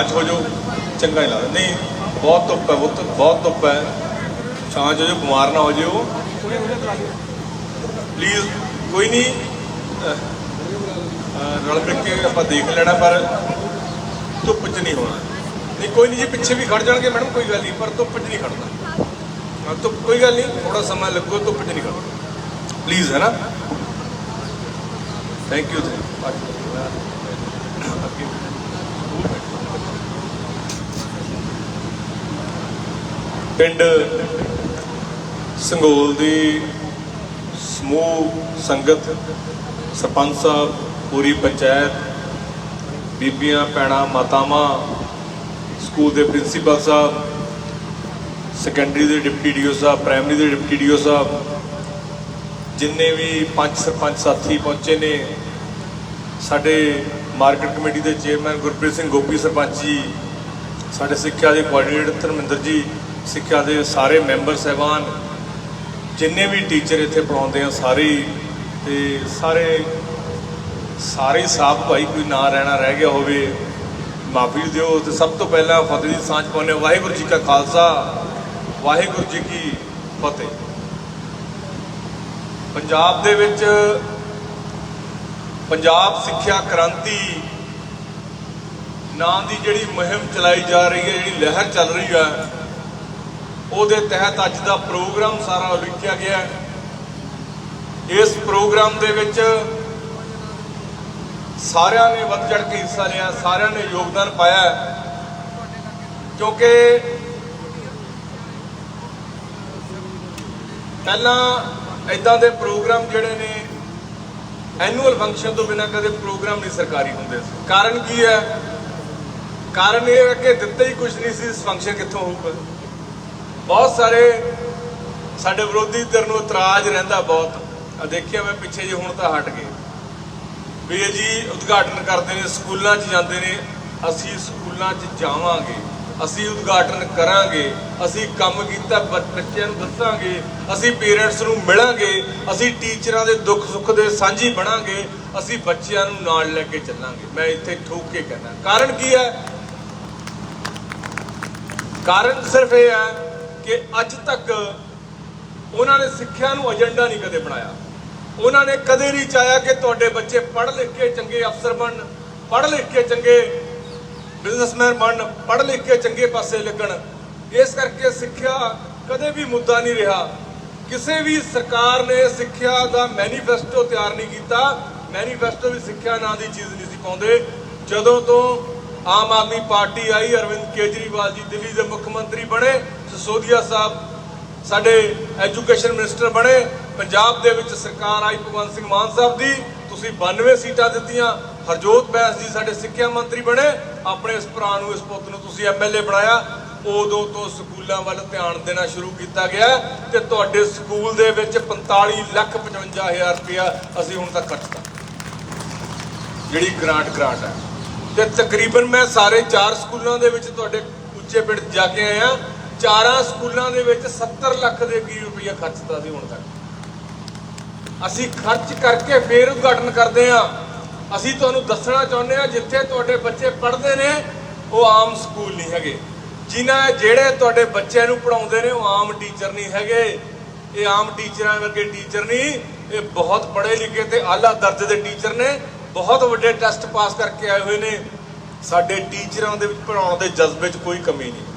ਅੱਜ ਹੋ ਜੋ ਚੰਗਾ ਹੀ ਲੱਗਦਾ। ਨਹੀਂ, ਬਹੁਤ ਧੁੱਪ ਹੈ ਬਹੁਤ ਬਹੁਤ ਧੁੱਪ ਹੈ। ਛਾਂ ਹੋ ਜੋ ਬਿਮਾਰ ਨਾ ਹੋ ਜਿਓ ਪਲੀਜ਼ ਕੋਈ ਨਹੀਂ ਰਲ ਮਿਲ ਕੇ ਆਪਾਂ ਦੇਖ ਲੈਣਾ, ਪਰ ਧੁੱਪ 'ਚ ਨਹੀਂ ਹੋਣਾ। ਨਹੀਂ, ਕੋਈ ਨਹੀਂ ਜੀ, ਪਿੱਛੇ ਵੀ ਖੜ ਜਾਣਗੇ ਮੈਡਮ, ਕੋਈ ਗੱਲ ਨਹੀਂ, ਪਰ ਧੁੱਪ 'ਚ ਨਹੀਂ ਖੜਨਾ। ਹਾਂ, ਧੁੱਪ, ਕੋਈ ਗੱਲ ਨਹੀਂ ਥੋੜਾ ਸਮਾਂ ਲੱਗੋ, ਧੁੱਪ 'ਚ ਨਹੀਂ ਖੜਨਾ। ਪਲੀਜ਼ ਹੈ ਨਾ? ਥੈਂਕ ਯੂ ਪਿੰਡ ਸੰਗੋਲ ਦੀ ਸਮੂਹ ਸੰਗਤ ਸਰਪੰਚ ਸਾਹਿਬ, ਪੂਰੀ ਪੰਚਾਇਤ, ਬੀਬੀਆਂ, ਭੈਣਾਂ, ਮਾਤਾਵਾਂ, ਸਕੂਲ ਦੇ ਪ੍ਰਿੰਸੀਪਲ ਸਾਹਿਬ ਸੈਕੰਡਰੀ ਦੇ ਡਿਪਟੀ ਡੀਓ ਸਾਹਿਬ ਪ੍ਰਾਇਮਰੀ ਦੇ ਡਿਪਟੀ ਡੀਓ ਸਾਹਿਬ, ਜਿੰਨੇ ਵੀ ਪੰਜ ਸਰਪੰਚ ਸਾਥੀ ਪਹੁੰਚੇ ਨੇ, ਸਾਡੇ ਮਾਰਕੀਟ ਕਮੇਟੀ ਦੇ ਚੇਅਰਮੈਨ ਗੁਰਪ੍ਰੀਤ ਸਿੰਘ ਗੋਪੀ ਸਰਪੰਚ ਜੀ, ਸਾਡੇ ਸਿੱਖਿਆ ਦੇ ਕੋਆਰਡੀਨੇਟਰ ਧਰਮਿੰਦਰ ਜੀ ਸਿੱਖਿਆ ਦੇ ਸਾਰੇ ਮੈਂਬਰ ਸਹਿਬਾਨ ਜਿੰਨੇ ਵੀ ਟੀਚਰ ਇੱਥੇ ਪੜਾਉਂਦੇ ਆ ਸਾਰੇ ਹੀ, ਤੇ ਸਾਰੇ ਸਾਰੇ ਸਾਫ਼ ਭਾਈ ਕੋਈ ਨਾ ਰਹਿਣਾ ਰਹਿ ਗਿਆ ਹੋਵੇ ਮਾਫੀ ਦਿਓ ਤੇ ਸਭ ਤੋਂ ਪਹਿਲਾਂ ਫਤਿਹ ਦੀ ਸਾਂਝ ਪਾਉਂਦੇ ਹਾਂ। ਵਾਹਿਗੁਰੂ ਜੀ ਕਾ ਖਾਲਸਾ ਵਾਹਿਗੁਰੂ ਜੀ ਕੀ ਫਤਿਹ ਪੰਜਾਬ ਦੇ ਵਿੱਚ ਪੰਜਾਬ ਸਿੱਖਿਆ ਕ੍ਰਾਂਤੀ ਨਾਂ ਦੀ ਜਿਹੜੀ ਮੁਹਿੰਮ ਚਲਾਈ ਜਾ ਰਹੀ ਹੈ ਜਿਹੜੀ ਲਹਿਰ ਚੱਲ ਰਹੀ ਹੈ ਉਹਦੇ ਤਹਿਤ ਅੱਜ ਦਾ ਪ੍ਰੋਗਰਾਮ ਸਾਰਾ ਉਲੀਕਿਆ ਗਿਆ ਹੈ। ਇਸ ਪ੍ਰੋਗਰਾਮ ਦੇ ਵਿੱਚ ਸਾਰਿਆਂ ਨੇ ਵੱਧ ਚੜ ਕੇ ਹਿੱਸਾ ਲਿਆ, ਸਾਰਿਆਂ ਨੇ ਯੋਗਦਾਨ ਪਾਇਆ ਕਿਉਂਕਿ ਪਹਿਲਾਂ ਇਦਾਂ ਦੇ ਪ੍ਰੋਗਰਾਮ ਜਿਹੜੇ ਨੇ ਐਨੂਅਲ ਫੰਕਸ਼ਨ ਤੋਂ ਬਿਨਾਂ ਕਦੇ ਪ੍ਰੋਗਰਾਮ ਨਹੀਂ ਸਰਕਾਰੀ ਹੁੰਦੇ ਸੀ। ਕਾਰਨ ਕੀ ਹੈ? ਕਾਰਨ ਇਹ ਹੈ ਕਿ ਦਿੱਤੇ ਹੀ ਕੁਝ ਨਹੀਂ ਸੀ ਇਸ ਫੰਕਸ਼ਨ ਕਿੱਥੋਂ ਹੋਊਗਾ। ਬਹੁਤ ਸਾਰੇ ਸਾਡੇ ਵਿਰੋਧੀ ਧਿਰ ਨੂੰ ਇਤਰਾਜ਼ ਰਹਿੰਦਾ ਬਹੁਤ। ਆ ਦੇਖਿਆ ਮੈਂ ਪਿੱਛੇ ਜੇ ਹੁਣ ਤਾਂ ਹਟ ਗਏ। ਵੀ ਇਹ ਜੀ ਉਦਘਾਟਨ ਕਰਦੇ ਨੇ, ਸਕੂਲਾਂ 'ਚ ਜਾਂਦੇ ਨੇ, ਅਸੀਂ ਸਕੂਲਾਂ 'ਚ ਜਾਵਾਂਗੇ, ਅਸੀਂ ਉਦਘਾਟਨ ਕਰਾਂਗੇ, ਅਸੀਂ ਕੰਮ ਕੀਤਾ ਬੱਚਿਆਂ ਨੂੰ ਦੱਸਾਂਗੇ, ਅਸੀਂ ਪੇਰੈਂਟਸ ਨੂੰ ਮਿਲਾਂਗੇ, ਅਸੀਂ ਟੀਚਰਾਂ ਦੇ ਦੁੱਖ ਸੁੱਖ ਦੇ ਸਾਂਝੀ ਬਣਾਂਗੇ, ਅਸੀਂ ਬੱਚਿਆਂ ਨੂੰ ਨਾਲ ਲੈ ਕੇ ਚੱਲਾਂਗੇ। ਮੈਂ ਇੱਥੇ ਠੋਕ ਕੇ ਕਹਿੰਦਾ ਕਾਰਨ ਕੀ ਹੈ? ਕਾਰਨ ਸਿਰਫ ਇਹ ਹੈ ਕਿ ਅੱਜ ਤੱਕ ਉਹਨਾਂ ਨੇ ਸਿੱਖਿਆ ਨੂੰ ਏਜੰਡਾ ਨਹੀਂ ਕਦੇ ਬਣਾਇਆ। ਉਹਨਾਂ ਨੇ ਕਦੇ ਨਹੀਂ ਚਾਹਿਆ ਕਿ ਤੁਹਾਡੇ ਬੱਚੇ ਪੜ੍ਹ ਲਿਖ ਕੇ ਚੰਗੇ ਅਫਸਰ ਬਣਨ ਪੜ੍ਹ ਲਿਖ ਕੇ ਚੰਗੇ ਬਿਜ਼ਨਸਮੈਨ ਬਣਨ ਪੜ੍ਹ ਲਿਖ ਕੇ ਚੰਗੇ ਪਾਸੇ ਲੱਗਣ। ਇਸ ਕਰਕੇ ਸਿੱਖਿਆ ਕਦੇ ਵੀ ਮੁੱਦਾ ਨਹੀਂ ਰਿਹਾ। ਕਿਸੇ ਵੀ ਸਰਕਾਰ ਨੇ ਸਿੱਖਿਆ ਦਾ ਮੈਨੀਫੈਸਟੋ ਤਿਆਰ ਨਹੀਂ ਕੀਤਾ। ਮੈਨੀਫੈਸਟੋ ਵੀ ਸਿੱਖਿਆ ਨਾਂ ਦੀ ਚੀਜ਼ ਨਹੀਂ ਸੀ ਪਾਉਂਦੇ। ਜਦੋਂ ਤੋਂ ਆਮ ਆਦਮੀ ਪਾਰਟੀ ਆਈ, ਅਰਵਿੰਦ ਕੇਜਰੀਵਾਲ ਜੀ ਦਿੱਲੀ ਦੇ ਮੁੱਖ ਮੰਤਰੀ ਬਣੇ ਸਿਸੋਦੀਆ ਸਾਹਿਬ ਸਾਡੇ ਐਜੂਕੇਸ਼ਨ ਮਿਨਿਸਟਰ ਬਣੇ। ਪੰਜਾਬ ਦੇ ਵਿੱਚ ਸਰਕਾਰ ਆਈ ਭਗਵੰਤ ਸਿੰਘ ਮਾਨ ਸਾਹਿਬ ਦੀ। ਤੁਸੀਂ 92 ਸੀਟਾਂ ਦਿੱਤੀਆਂ। ਹਰਜੋਤ ਬੈਂਸ ਜੀ ਸਾਡੇ ਸਿੱਖਿਆ ਮੰਤਰੀ ਬਣੇ। ਆਪਣੇ ਇਸ ਭਰਾ ਨੂੰ, ਇਸ ਪੁੱਤ ਨੂੰ ਤੁਸੀਂ ਐਮਐਲਏ ਬਣਾਇਆ। ਉਦੋਂ ਤੋਂ ਸਕੂਲਾਂ ਵੱਲ ਧਿਆਨ ਦੇਣਾ ਸ਼ੁਰੂ ਕੀਤਾ ਗਿਆ ਤੇ ਤੁਹਾਡੇ ਸਕੂਲ ਦੇ ਵਿੱਚ 45 ਲੱਖ 55 ਹਜ਼ਾਰ ਰੁਪਇਆ ਅਸੀਂ ਹੁਣ ਤੱਕ ਖਰਚਤਾ ਜਿਹੜੀ ਗ੍ਰਾਂਟ ਗ੍ਰਾਂਟ ਹੈ। ਤੇ ਤਕਰੀਬਨ ਮੈਂ ਸਾਰੇ ਚਾਰ ਸਕੂਲਾਂ ਦੇ ਵਿੱਚ ਤੁਹਾਡੇ ਉੱਚੇ ਪਿੰਡ ਜਾ ਕੇ ਆਇਆ। ਚਾਰਾਂ ਸਕੂਲਾਂ ਦੇ ਵਿੱਚ 70 ਲੱਖ ਦੇ ਕਰੀਬ ਰੁਪਈਆ ਖਰਚਤਾ ਸੀ ਹੁਣ ਤੱਕ। ਅਸੀਂ ਖਰਚ ਕਰਕੇ ਫੇਰ ਉਦਘਾਟਨ ਕਰਦੇ ਆ ਅਸੀਂ ਤੁਹਾਨੂੰ ਦੱਸਣਾ ਚਾਹੁੰਦੇ ਆ ਜਿੱਥੇ ਤੁਹਾਡੇ ਬੱਚੇ ਪੜ੍ਹਦੇ ਨੇ, ਉਹ ਆਮ ਸਕੂਲ ਨਹੀਂ ਹੈਗੇ। ਜਿਨ੍ਹਾਂ ਜਿਹੜੇ ਤੁਹਾਡੇ ਬੱਚਿਆਂ ਨੂੰ ਪੜਾਉਂਦੇ ਨੇ, ਉਹ ਆਮ ਟੀਚਰ ਨਹੀਂ ਹੈਗੇ। ਇਹ ਆਮ ਟੀਚਰਾਂ ਵਰਗੇ ਟੀਚਰ ਨਹੀਂ, ਇਹ ਬਹੁਤ ਪੜ੍ਹੇ ਲਿਖੇ ਤੇ ਆਲਾ ਦਰਜੇ ਦੇ ਟੀਚਰ ਨੇ। ਬਹੁਤ ਵੱਡੇ ਟੈਸਟ ਪਾਸ ਕਰਕੇ ਆਏ ਹੋਏ ਨੇ। ਸਾਡੇ ਟੀਚਰਾਂ ਦੇ ਵਿੱਚ ਪੜਾਉਣ ਦੇ ਜਜ਼ਬੇ 'ਚ ਕੋਈ ਕਮੀ ਨਹੀਂ।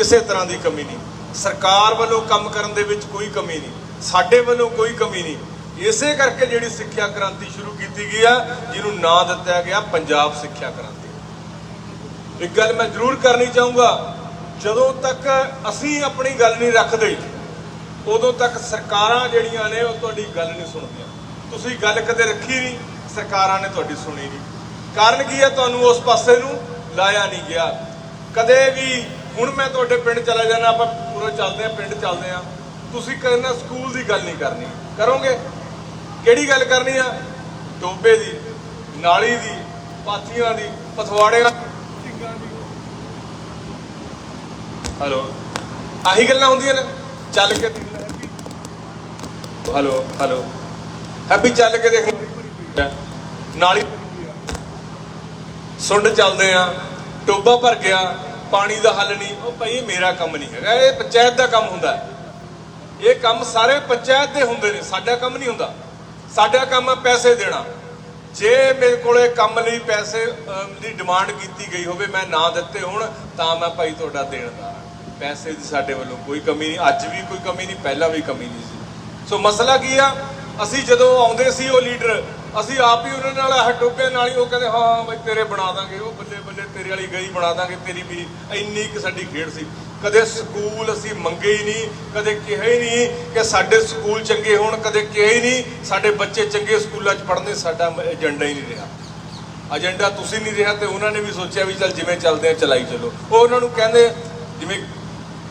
ਕਿਸੇ ਤਰ੍ਹਾਂ ਦੀ ਕਮੀ ਨਹੀਂ। ਸਰਕਾਰ ਵੱਲੋਂ ਕੰਮ ਕਰਨ ਦੇ ਵਿੱਚ ਕੋਈ ਕਮੀ ਨਹੀਂ। ਸਾਡੇ ਵੱਲੋਂ ਕੋਈ ਕਮੀ ਨਹੀਂ। ਇਸੇ ਕਰਕੇ ਜਿਹੜੀ ਸਿੱਖਿਆ ਕ੍ਰਾਂਤੀ ਸ਼ੁਰੂ ਕੀਤੀ ਗਈ ਆ, ਜਿਹਨੂੰ ਨਾਂ ਦਿੱਤਾ ਗਿਆ ਪੰਜਾਬ ਸਿੱਖਿਆ ਕ੍ਰਾਂਤੀ। ਇੱਕ ਗੱਲ ਮੈਂ ਜ਼ਰੂਰ ਕਰਨੀ ਚਾਹੂੰਗਾ, ਜਦੋਂ ਤੱਕ ਅਸੀਂ ਆਪਣੀ ਗੱਲ ਨਹੀਂ ਰੱਖਦੇ, ਉਦੋਂ ਤੱਕ ਸਰਕਾਰਾਂ ਜਿਹੜੀਆਂ ਨੇ ਉਹ ਤੁਹਾਡੀ ਗੱਲ ਨਹੀਂ ਸੁਣਦੀਆਂ। ਤੁਸੀਂ ਗੱਲ ਕਦੇ ਰੱਖੀ ਨਹੀਂ, ਸਰਕਾਰਾਂ ਨੇ ਤੁਹਾਡੀ ਸੁਣੀ ਨਹੀਂ। ਕਾਰਨ ਕੀ ਹੈ ਤੁਹਾਨੂੰ ਉਸ ਪਾਸੇ ਨੂੰ ਲਾਇਆ ਨਹੀਂ ਗਿਆ। ਕਦੇ ਵੀ ਹੁਣ ਮੈਂ ਤੁਹਾਡੇ ਪਿੰਡ ਚਲਾ ਜਾਣਾ, ਆਪਾਂ ਪੂਰਾ ਚੱਲਦੇ ਆ ਪਿੰਡ ਚੱਲਦੇ ਆ ਤੁਸੀਂ ਕਹਿੰਦਾ ਸਕੂਲ ਦੀ ਗੱਲ ਨਹੀਂ ਕਰਨੀ। ਕਰੋਗੇ? ਕਿਹੜੀ ਗੱਲ ਕਰਨੀ ਆ? ਟੋਬੇ ਦੀ, ਨਾਲੀ ਦੀ, ਪਾਥੀਆਂ ਦੀ, ਪਥਵਾੜੇ ਹਲੋ। ਆਹੀ ਗੱਲਾਂ ਹੁੰਦੀਆਂ ਨੇ। ਚੱਲ ਕੇ ਹਲੋ ਹਲੋ। ਹੈਪੀ, ਚੱਲ ਕੇ ਦੇਖ ਨਾਲੀ। ਸੁੰਡ ਚੱਲਦੇ ਆ। ਟੋਬਾ ਭਰ ਗਿਆ। ਪਾਣੀ ਦਾ ਹੱਲ ਨਹੀਂ, ਉਹ ਭਾਈ ਮੇਰਾ ਕੰਮ ਨਹੀਂ ਹੈਗਾ, ਇਹ ਪੰਚਾਇਤ ਦਾ ਕੰਮ ਹੁੰਦਾ ਇਹ ਕੰਮ ਸਾਰੇ ਪੰਚਾਇਤ ਦੇ ਹੁੰਦੇ ਨੇ, ਸਾਡਾ ਕੰਮ ਨਹੀਂ ਹੁੰਦਾ। ਸਾਡਾ ਕੰਮ ਹੈ ਪੈਸੇ ਦੇਣਾ। ਜੇ ਮੇਰੇ ਕੋਲੇ ਕੰਮ ਲਈ ਪੈਸੇ ਦੀ ਡਿਮਾਂਡ ਕੀਤੀ ਗਈ ਹੋਵੇ, ਮੈਂ ਨਾ ਦਿੱਤੇ ਹੋਣ, ਤਾਂ ਮੈਂ ਭਾਈ ਤੁਹਾਡਾ ਦੇਣਦਾਰ ਹਾਂ। ਪੈਸੇ ਦੀ ਸਾਡੇ ਵੱਲੋਂ ਕੋਈ ਕਮੀ ਨਹੀਂ, ਅੱਜ ਵੀ ਕੋਈ ਕਮੀ ਨਹੀਂ, ਪਹਿਲਾਂ ਵੀ ਕਮੀ ਨਹੀਂ ਸੀ। ਸੋ ਮਸਲਾ ਕੀ ਆ? ਅਸੀਂ ਜਦੋਂ ਆਉਂਦੇ ਸੀ ਉਹ ਲੀਡਰ ਅਸੀਂ ਆਪ ਹੀ ਉਹਨਾਂ ਨਾਲ ਆਹ ਟੋਬੇ ਨਾਲ ਹੀ ਉਹ ਕਹਿੰਦੇ, ਹਾਂ, ਬਈ ਤੇਰੇ ਬਣਾ ਦਾਂਗੇ, ਉਹ ਬੱਲੇ ਬੱਲੇ ਤੇਰੇ ਵਾਲੀ ਗਈ ਬਣਾ ਦਾਂਗੇ, ਤੇਰੀ ਵੀ ਇੰਨੀ ਕਿ ਸਾਡੀ ਖੇਡ ਸੀ। ਕਦੇ ਸਕੂਲ ਅਸੀਂ ਮੰਗੇ ਹੀ ਨਹੀਂ, ਕਦੇ ਕਿਹਾ ਹੀ ਨਹੀਂ ਕਿ ਸਾਡੇ ਸਕੂਲ ਚੰਗੇ ਹੋਣ, ਕਦੇ ਕਿਹਾ ਹੀ ਨਹੀਂ, ਸਾਡੇ ਬੱਚੇ ਚੰਗੇ ਸਕੂਲਾਂ 'ਚ ਪੜ੍ਹਨੇ, ਸਾਡਾ ਏਜੰਡਾ ਹੀ ਨਹੀਂ ਰਿਹਾ। ਏਜੰਡਾ ਤੁਸੀਂ ਨਹੀਂ ਰਿਹਾ ਤੇ ਉਹਨਾਂ ਨੇ ਵੀ ਸੋਚਿਆ ਵੀ ਚੱਲ ਜਿਵੇਂ ਚੱਲਦੇ ਆ, ਚਲਾਈ ਚੱਲੋ। ਉਹ ਉਹਨਾਂ ਨੂੰ ਕਹਿੰਦੇ, ਜਿਵੇਂ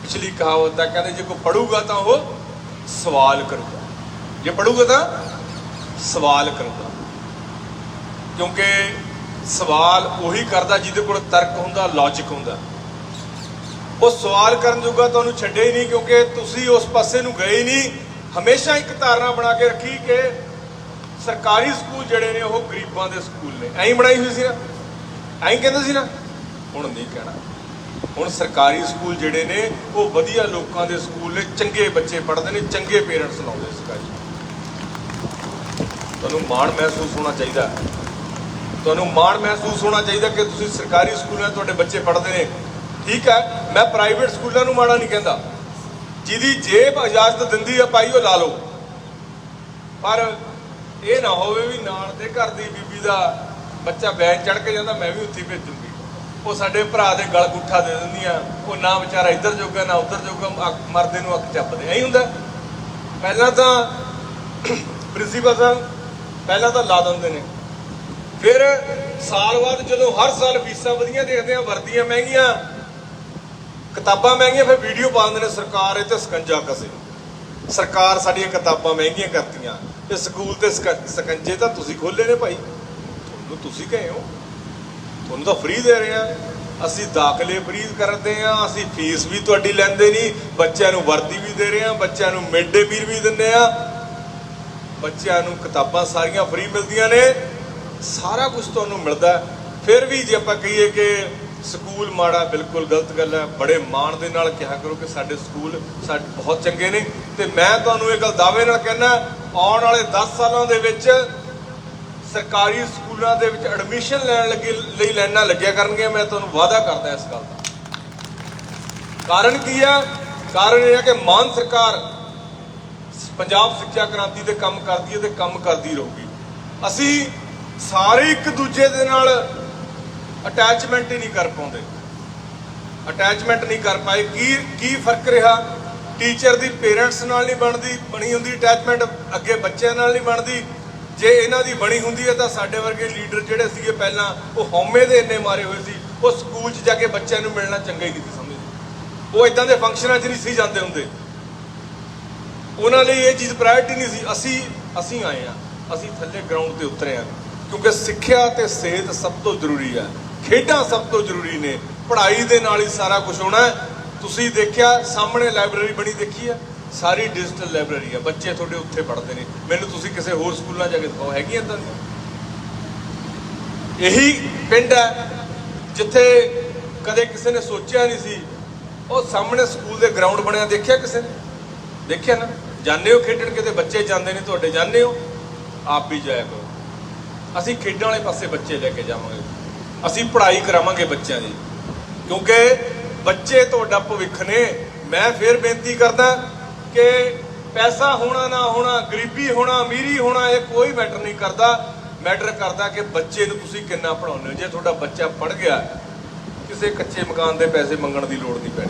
ਪਿਛਲੀ ਕਹਾਵਤ ਹੈ ਕਹਿੰਦੇ ਜੇ ਕੋਈ ਪੜੂਗਾ ਤਾਂ ਉਹ ਸਵਾਲ ਕਰੂਗਾ। ਜੇ ਪੜੂਗਾ ਤਾਂ ਸਵਾਲ ਕਰੂਗਾ। ਕਿਉਂਕਿ ਸਵਾਲ ਉਹੀ ਕਰਦਾ ਜਿਹਦੇ ਕੋਲ ਤਰਕ ਹੁੰਦਾ ਲੌਜੀਕ ਹੁੰਦਾ। ਉਹ ਸਵਾਲ ਕਰਨ ਜੋਗਾ ਤੁਹਾਨੂੰ ਛੱਡੇ ਹੀ ਨਹੀਂ ਕਿਉਂਕਿ ਤੁਸੀਂ ਉਸ ਪਾਸੇ ਨੂੰ ਗਏ ਹੀ ਨਹੀਂ। ਹਮੇਸ਼ਾ ਇੱਕ ਧਾਰਨਾ ਬਣਾ ਕੇ ਰੱਖੀ ਕਿ ਸਰਕਾਰੀ ਸਕੂਲ ਜਿਹੜੇ ਨੇ ਉਹ ਗਰੀਬਾਂ ਦੇ ਸਕੂਲ ਨੇ। ਐਂ ਬਣਾਈ ਹੋਈ ਸੀ ਨਾ। ਐਂ ਕਹਿੰਦੇ ਸੀ ਨਾ। ਹੁਣ ਨਹੀਂ ਕਹਿਣਾ। ਹੁਣ ਸਰਕਾਰੀ ਸਕੂਲ ਜਿਹੜੇ ਨੇ, ਉਹ ਵਧੀਆ ਲੋਕਾਂ ਦੇ ਸਕੂਲ ਨੇ। ਚੰਗੇ ਬੱਚੇ ਪੜ੍ਹਦੇ ਨੇ, ਚੰਗੇ ਪੇਰੈਂਟਸ ਲਾਉਂਦੇ ਸਰਕਾਰੀ। ਤੁਹਾਨੂੰ ਮਾਣ ਮਹਿਸੂਸ ਹੋਣਾ ਚਾਹੀਦਾ। ਤੁਹਾਨੂੰ ਮਾਣ ਮਹਿਸੂਸ ਹੋਣਾ ਚਾਹੀਦਾ ਕਿ ਤੁਸੀਂ ਸਰਕਾਰੀ ਸਕੂਲਾਂ 'ਚ ਤੁਹਾਡੇ ਬੱਚੇ ਪੜ੍ਹਦੇ ਨੇ। ਠੀਕ ਹੈ, ਮੈਂ ਪ੍ਰਾਈਵੇਟ ਸਕੂਲਾਂ ਨੂੰ ਮਾੜਾ ਨਹੀਂ ਕਹਿੰਦਾ। ਜਿਹਦੀ ਜੇਬ ਇਜਾਜ਼ਤ ਦਿੰਦੀ ਆ ਭਾਈ, ਉਹ ਲਾ ਲਓ। ਪਰ ਇਹ ਨਾ ਹੋਵੇ ਵੀ ਨਾਲ ਦੇ ਘਰ ਦੀ ਬੀਬੀ ਦਾ ਬੱਚਾ ਬੈਂਚ ਚੜ ਕੇ ਜਾਂਦਾ, ਮੈਂ ਵੀ ਉੱਥੇ ਹੀ ਭੇਜੂਗੀ। ਉਹ ਸਾਡੇ ਭਰਾ ਦੇ ਗਲ ਗੁੱਠਾ ਦੇ ਦਿੰਦੀਆਂ, ਉਹ ਨਾ ਵਿਚਾਰਾ ਇੱਧਰ ਜੋਗਾ, ਨਾ ਉੱਧਰ ਜੋਗਾ ਮਰਦੇ ਨੂੰ ਅੱਖ ਚੱਪਦੇ। ਐਂ ਹੁੰਦਾ। ਪਹਿਲਾਂ ਤਾਂ ਪ੍ਰਿੰਸੀਪਲ ਸਾਹਿਬ, ਪਹਿਲਾਂ ਤਾਂ ਲਾ ਦਿੰਦੇ ਨੇ। ਫਿਰ ਸਾਲ ਬਾਅਦ ਜਦੋਂ ਹਰ ਸਾਲ ਫੀਸਾਂ ਵਧੀਆਂ ਦੇਖਦੇ ਆ ਵਰਦੀਆਂ ਮਹਿੰਗੀਆਂ, ਕਿਤਾਬਾਂ ਮਹਿੰਗੀਆਂ, ਫਿਰ ਵੀਡੀਓ ਪਾ ਦਿੰਦੇ ਨੇ, ਸਰਕਾਰ ਇਹ ਤੇ ਸਕੰਜਾ ਕਸੇ। ਸਰਕਾਰ ਸਾਡੀਆਂ ਕਿਤਾਬਾਂ ਮਹਿੰਗੀਆਂ ਕਰਤੀਆਂ। ਤੇ ਸਕੂਲ ਤੇ ਸਕੰਜੇ ਤਾਂ ਤੁਸੀਂ ਖੋਲੇ ਨੇ ਭਾਈ। ਤੁਹਾਨੂੰ ਤੁਸੀਂ ਕਹੇ ਹੋ। ਤੁਹਾਨੂੰ ਤਾਂ ਫ੍ਰੀ ਦੇ ਰਹੇ ਆ ਅਸੀਂ ਦਾਖਲੇ ਫ੍ਰੀ ਕਰਦੇ ਆ ਅਸੀਂ ਫੀਸ ਵੀ ਤੁਹਾਡੀ ਲੈਂਦੇ ਨਹੀਂ। ਬੱਚਿਆਂ ਨੂੰ ਵਰਦੀ ਵੀ ਦੇ ਰਹੇ ਆ ਬੱਚਿਆਂ ਨੂੰ ਮਿਡ ਡੇ ਮੀਲ ਵੀ ਦਿੰਦੇ ਆ ਬੱਚਿਆਂ ਨੂੰ ਕਿਤਾਬਾਂ ਸਾਰੀਆਂ ਫ੍ਰੀ ਮਿਲਦੀਆਂ ਨੇ। ਸਾਰਾ ਕੁਝ ਤੁਹਾਨੂੰ ਮਿਲਦਾ ਫਿਰ ਵੀ ਜੇ ਆਪਾਂ ਕਹੀਏ ਕਿ ਸਕੂਲ ਮਾੜਾ ਬਿਲਕੁਲ ਗਲਤ ਗੱਲ ਹੈ। ਬੜੇ ਮਾਣ ਦੇ ਨਾਲ ਕਿਹਾ ਕਰੋ ਕਿ ਸਾਡੇ ਸਕੂਲ ਸਾਡੇ ਬਹੁਤ ਚੰਗੇ ਨੇ। ਤੇ ਮੈਂ ਤੁਹਾਨੂੰ ਇਹ ਗੱਲ ਦਾਅਵੇ ਨਾਲ ਕਹਿਣਾ ਆਉਣ ਵਾਲੇ 10 ਸਾਲਾਂ ਦੇ ਵਿੱਚ ਸਰਕਾਰੀ ਸਕੂਲਾਂ ਦੇ ਵਿੱਚ ਐਡਮਿਸ਼ਨ ਲੈਣ ਲੱਗੇ ਲਈ ਲਾਈਨਾਂ ਲੱਗਿਆ ਕਰਨਗੀਆਂ। ਮੈਂ ਤੁਹਾਨੂੰ ਵਾਅਦਾ ਕਰਦਾ ਇਸ ਗੱਲ ਦਾ। ਕਾਰਨ ਕੀ ਹੈ? ਕਾਰਨ ਇਹ ਹੈ ਕਿ ਮਾਨ ਸਰਕਾਰ ਪੰਜਾਬ ਸਿੱਖਿਆ ਕ੍ਰਾਂਤੀ ਤੇ ਕੰਮ ਕਰਦੀ ਹੈ ਤੇ ਕੰਮ ਕਰਦੀ ਰਹੂਗੀ। ਅਸੀਂ ਸਾਰੇ ਇੱਕ ਦੂਜੇ ਦੇ ਨਾਲ ਅਟੈਚਮੈਂਟ ਹੀ ਨਹੀਂ ਕਰ ਪਾਉਂਦੇ। ਅਟੈਚਮੈਂਟ ਨਹੀਂ ਕਰ ਪਾਏ। ਕੀ ਕੀ ਫ਼ਰਕ ਰਿਹਾ? ਟੀਚਰ ਦੀ ਪੇਰੈਂਟਸ ਨਾਲ ਨਹੀਂ ਬਣਦੀ, ਬਣੀ ਹੁੰਦੀ ਅਟੈਚਮੈਂਟ ਅੱਗੇ ਬੱਚਿਆਂ ਨਾਲ ਨਹੀਂ ਬਣਦੀ। ਜੇ ਇਹਨਾਂ ਦੀ ਬਣੀ ਹੁੰਦੀ ਹੈ ਤਾਂ ਸਾਡੇ ਵਰਗੇ ਲੀਡਰ ਜਿਹੜੇ ਸੀਗੇ ਪਹਿਲਾਂ, ਉਹ ਹਉਮੈ ਦੇ ਇੰਨੇ ਮਾਰੇ ਹੋਏ ਸੀ। ਉਹ ਸਕੂਲ 'ਚ ਜਾ ਕੇ ਬੱਚਿਆਂ ਨੂੰ ਮਿਲਣਾ ਚੰਗਾ ਹੀ ਨਹੀਂ ਸੀ ਸਮਝਦੇ। ਉਹ ਇਦਾਂ ਦੇ ਫੰਕਸ਼ਨਾਂ 'ਚ ਨਹੀਂ ਸੀ ਜਾਂਦੇ ਹੁੰਦੇ। ਉਹਨਾਂ ਲਈ ਇਹ ਚੀਜ਼ ਪ੍ਰਾਇੋਰਟੀ ਨਹੀਂ ਸੀ। ਅਸੀਂ ਅਸੀਂ ਆਏ ਆ ਅਸੀਂ ਥੱਲੇ ਗਰਾਊਂਡ ਤੇ ਉਤਰੇ ਆ ਕਿਉਂਕਿ ਸਿੱਖਿਆ ਤੇ ਸਿਹਤ ਸਭ ਤੋਂ ਜ਼ਰੂਰੀ ਹੈ। ਖੇਡਾਂ ਸਭ ਤੋਂ ਜ਼ਰੂਰੀ ਨੇ। ਪੜ੍ਹਾਈ ਦੇ ਨਾਲ ਹੀ ਸਾਰਾ ਕੁਝ ਹੋਣਾ ਹੈ। ਤੁਸੀਂ ਦੇਖਿਆ, ਸਾਹਮਣੇ ਲਾਇਬ੍ਰੇਰੀ ਬਣੀ ਦੇਖੀ ਹੈ? ਸਾਰੀ ਡਿਜੀਟਲ ਲਾਇਬ੍ਰੇਰੀ ਹੈ। ਬੱਚੇ ਤੁਹਾਡੇ ਉੱਥੇ ਪੜ੍ਹਦੇ ਨੇ। ਮੈਨੂੰ ਤੁਸੀਂ ਕਿਸੇ ਹੋਰ ਸਕੂਲਾਂ ਜਾ ਕੇ ਦਿਖਾਓ। ਹੈਗੀਆਂ ਤਾਂ ਇਹੀ ਪਿੰਡ ਹੈ, ਜਿੱਥੇ ਕਦੇ ਕਿਸੇ ਨੇ ਸੋਚਿਆ ਨਹੀਂ ਸੀ। ਉਹ ਸਾਹਮਣੇ ਸਕੂਲ ਦੇ ਗਰਾਊਂਡ ਬਣਿਆ। ਦੇਖਿਆ ਕਿਸੇ ਨੇ? ਦੇਖਿਆ ਨਾ? ਜਾਂਦੇ ਹੋ ਖੇਡਣ? ਕਿਤੇ ਬੱਚੇ ਜਾਂਦੇ ਨੇ ਤੁਹਾਡੇ? ਜਾਂਦੇ ਹੋ? ਆਪ ਵੀ ਜਾਇਆ ਕਰੋ। ਅਸੀਂ ਖੇਡਾਂ ਵਾਲੇ ਪਾਸੇ ਬੱਚੇ ਲੈ ਕੇ ਜਾਵਾਂਗੇ। ਅਸੀਂ ਪੜ੍ਹਾਈ ਕਰਾਵਾਂਗੇ ਬੱਚਿਆਂ ਦੀ। ਕਿਉਂਕਿ ਬੱਚੇ ਤੁਹਾਡਾ ਭਵਿੱਖ ਨੇ। ਮੈਂ ਫੇਰ ਬੇਨਤੀ ਕਰਦਾ ਕਿ ਪੈਸਾ ਹੋਣਾ ਨਾ ਹੋਣਾ, ਗਰੀਬੀ ਹੋਣਾ, ਅਮੀਰੀ ਹੋਣਾ, ਇਹ ਕੋਈ ਮੈਟਰ ਨਹੀਂ ਕਰਦਾ। ਮੈਟਰ ਕਰਦਾ ਕਿ ਬੱਚੇ ਨੂੰ ਤੁਸੀਂ ਕਿੰਨਾ ਪੜਾਉਂਦੇ ਹੋ। ਜੇ ਤੁਹਾਡਾ ਬੱਚਾ ਪੜ ਗਿਆ, ਕਿਸੇ ਕੱਚੇ ਮਕਾਨ ਦੇ ਪੈਸੇ ਮੰਗਣ ਦੀ ਲੋੜ ਨਹੀਂ ਪੈਣੀ।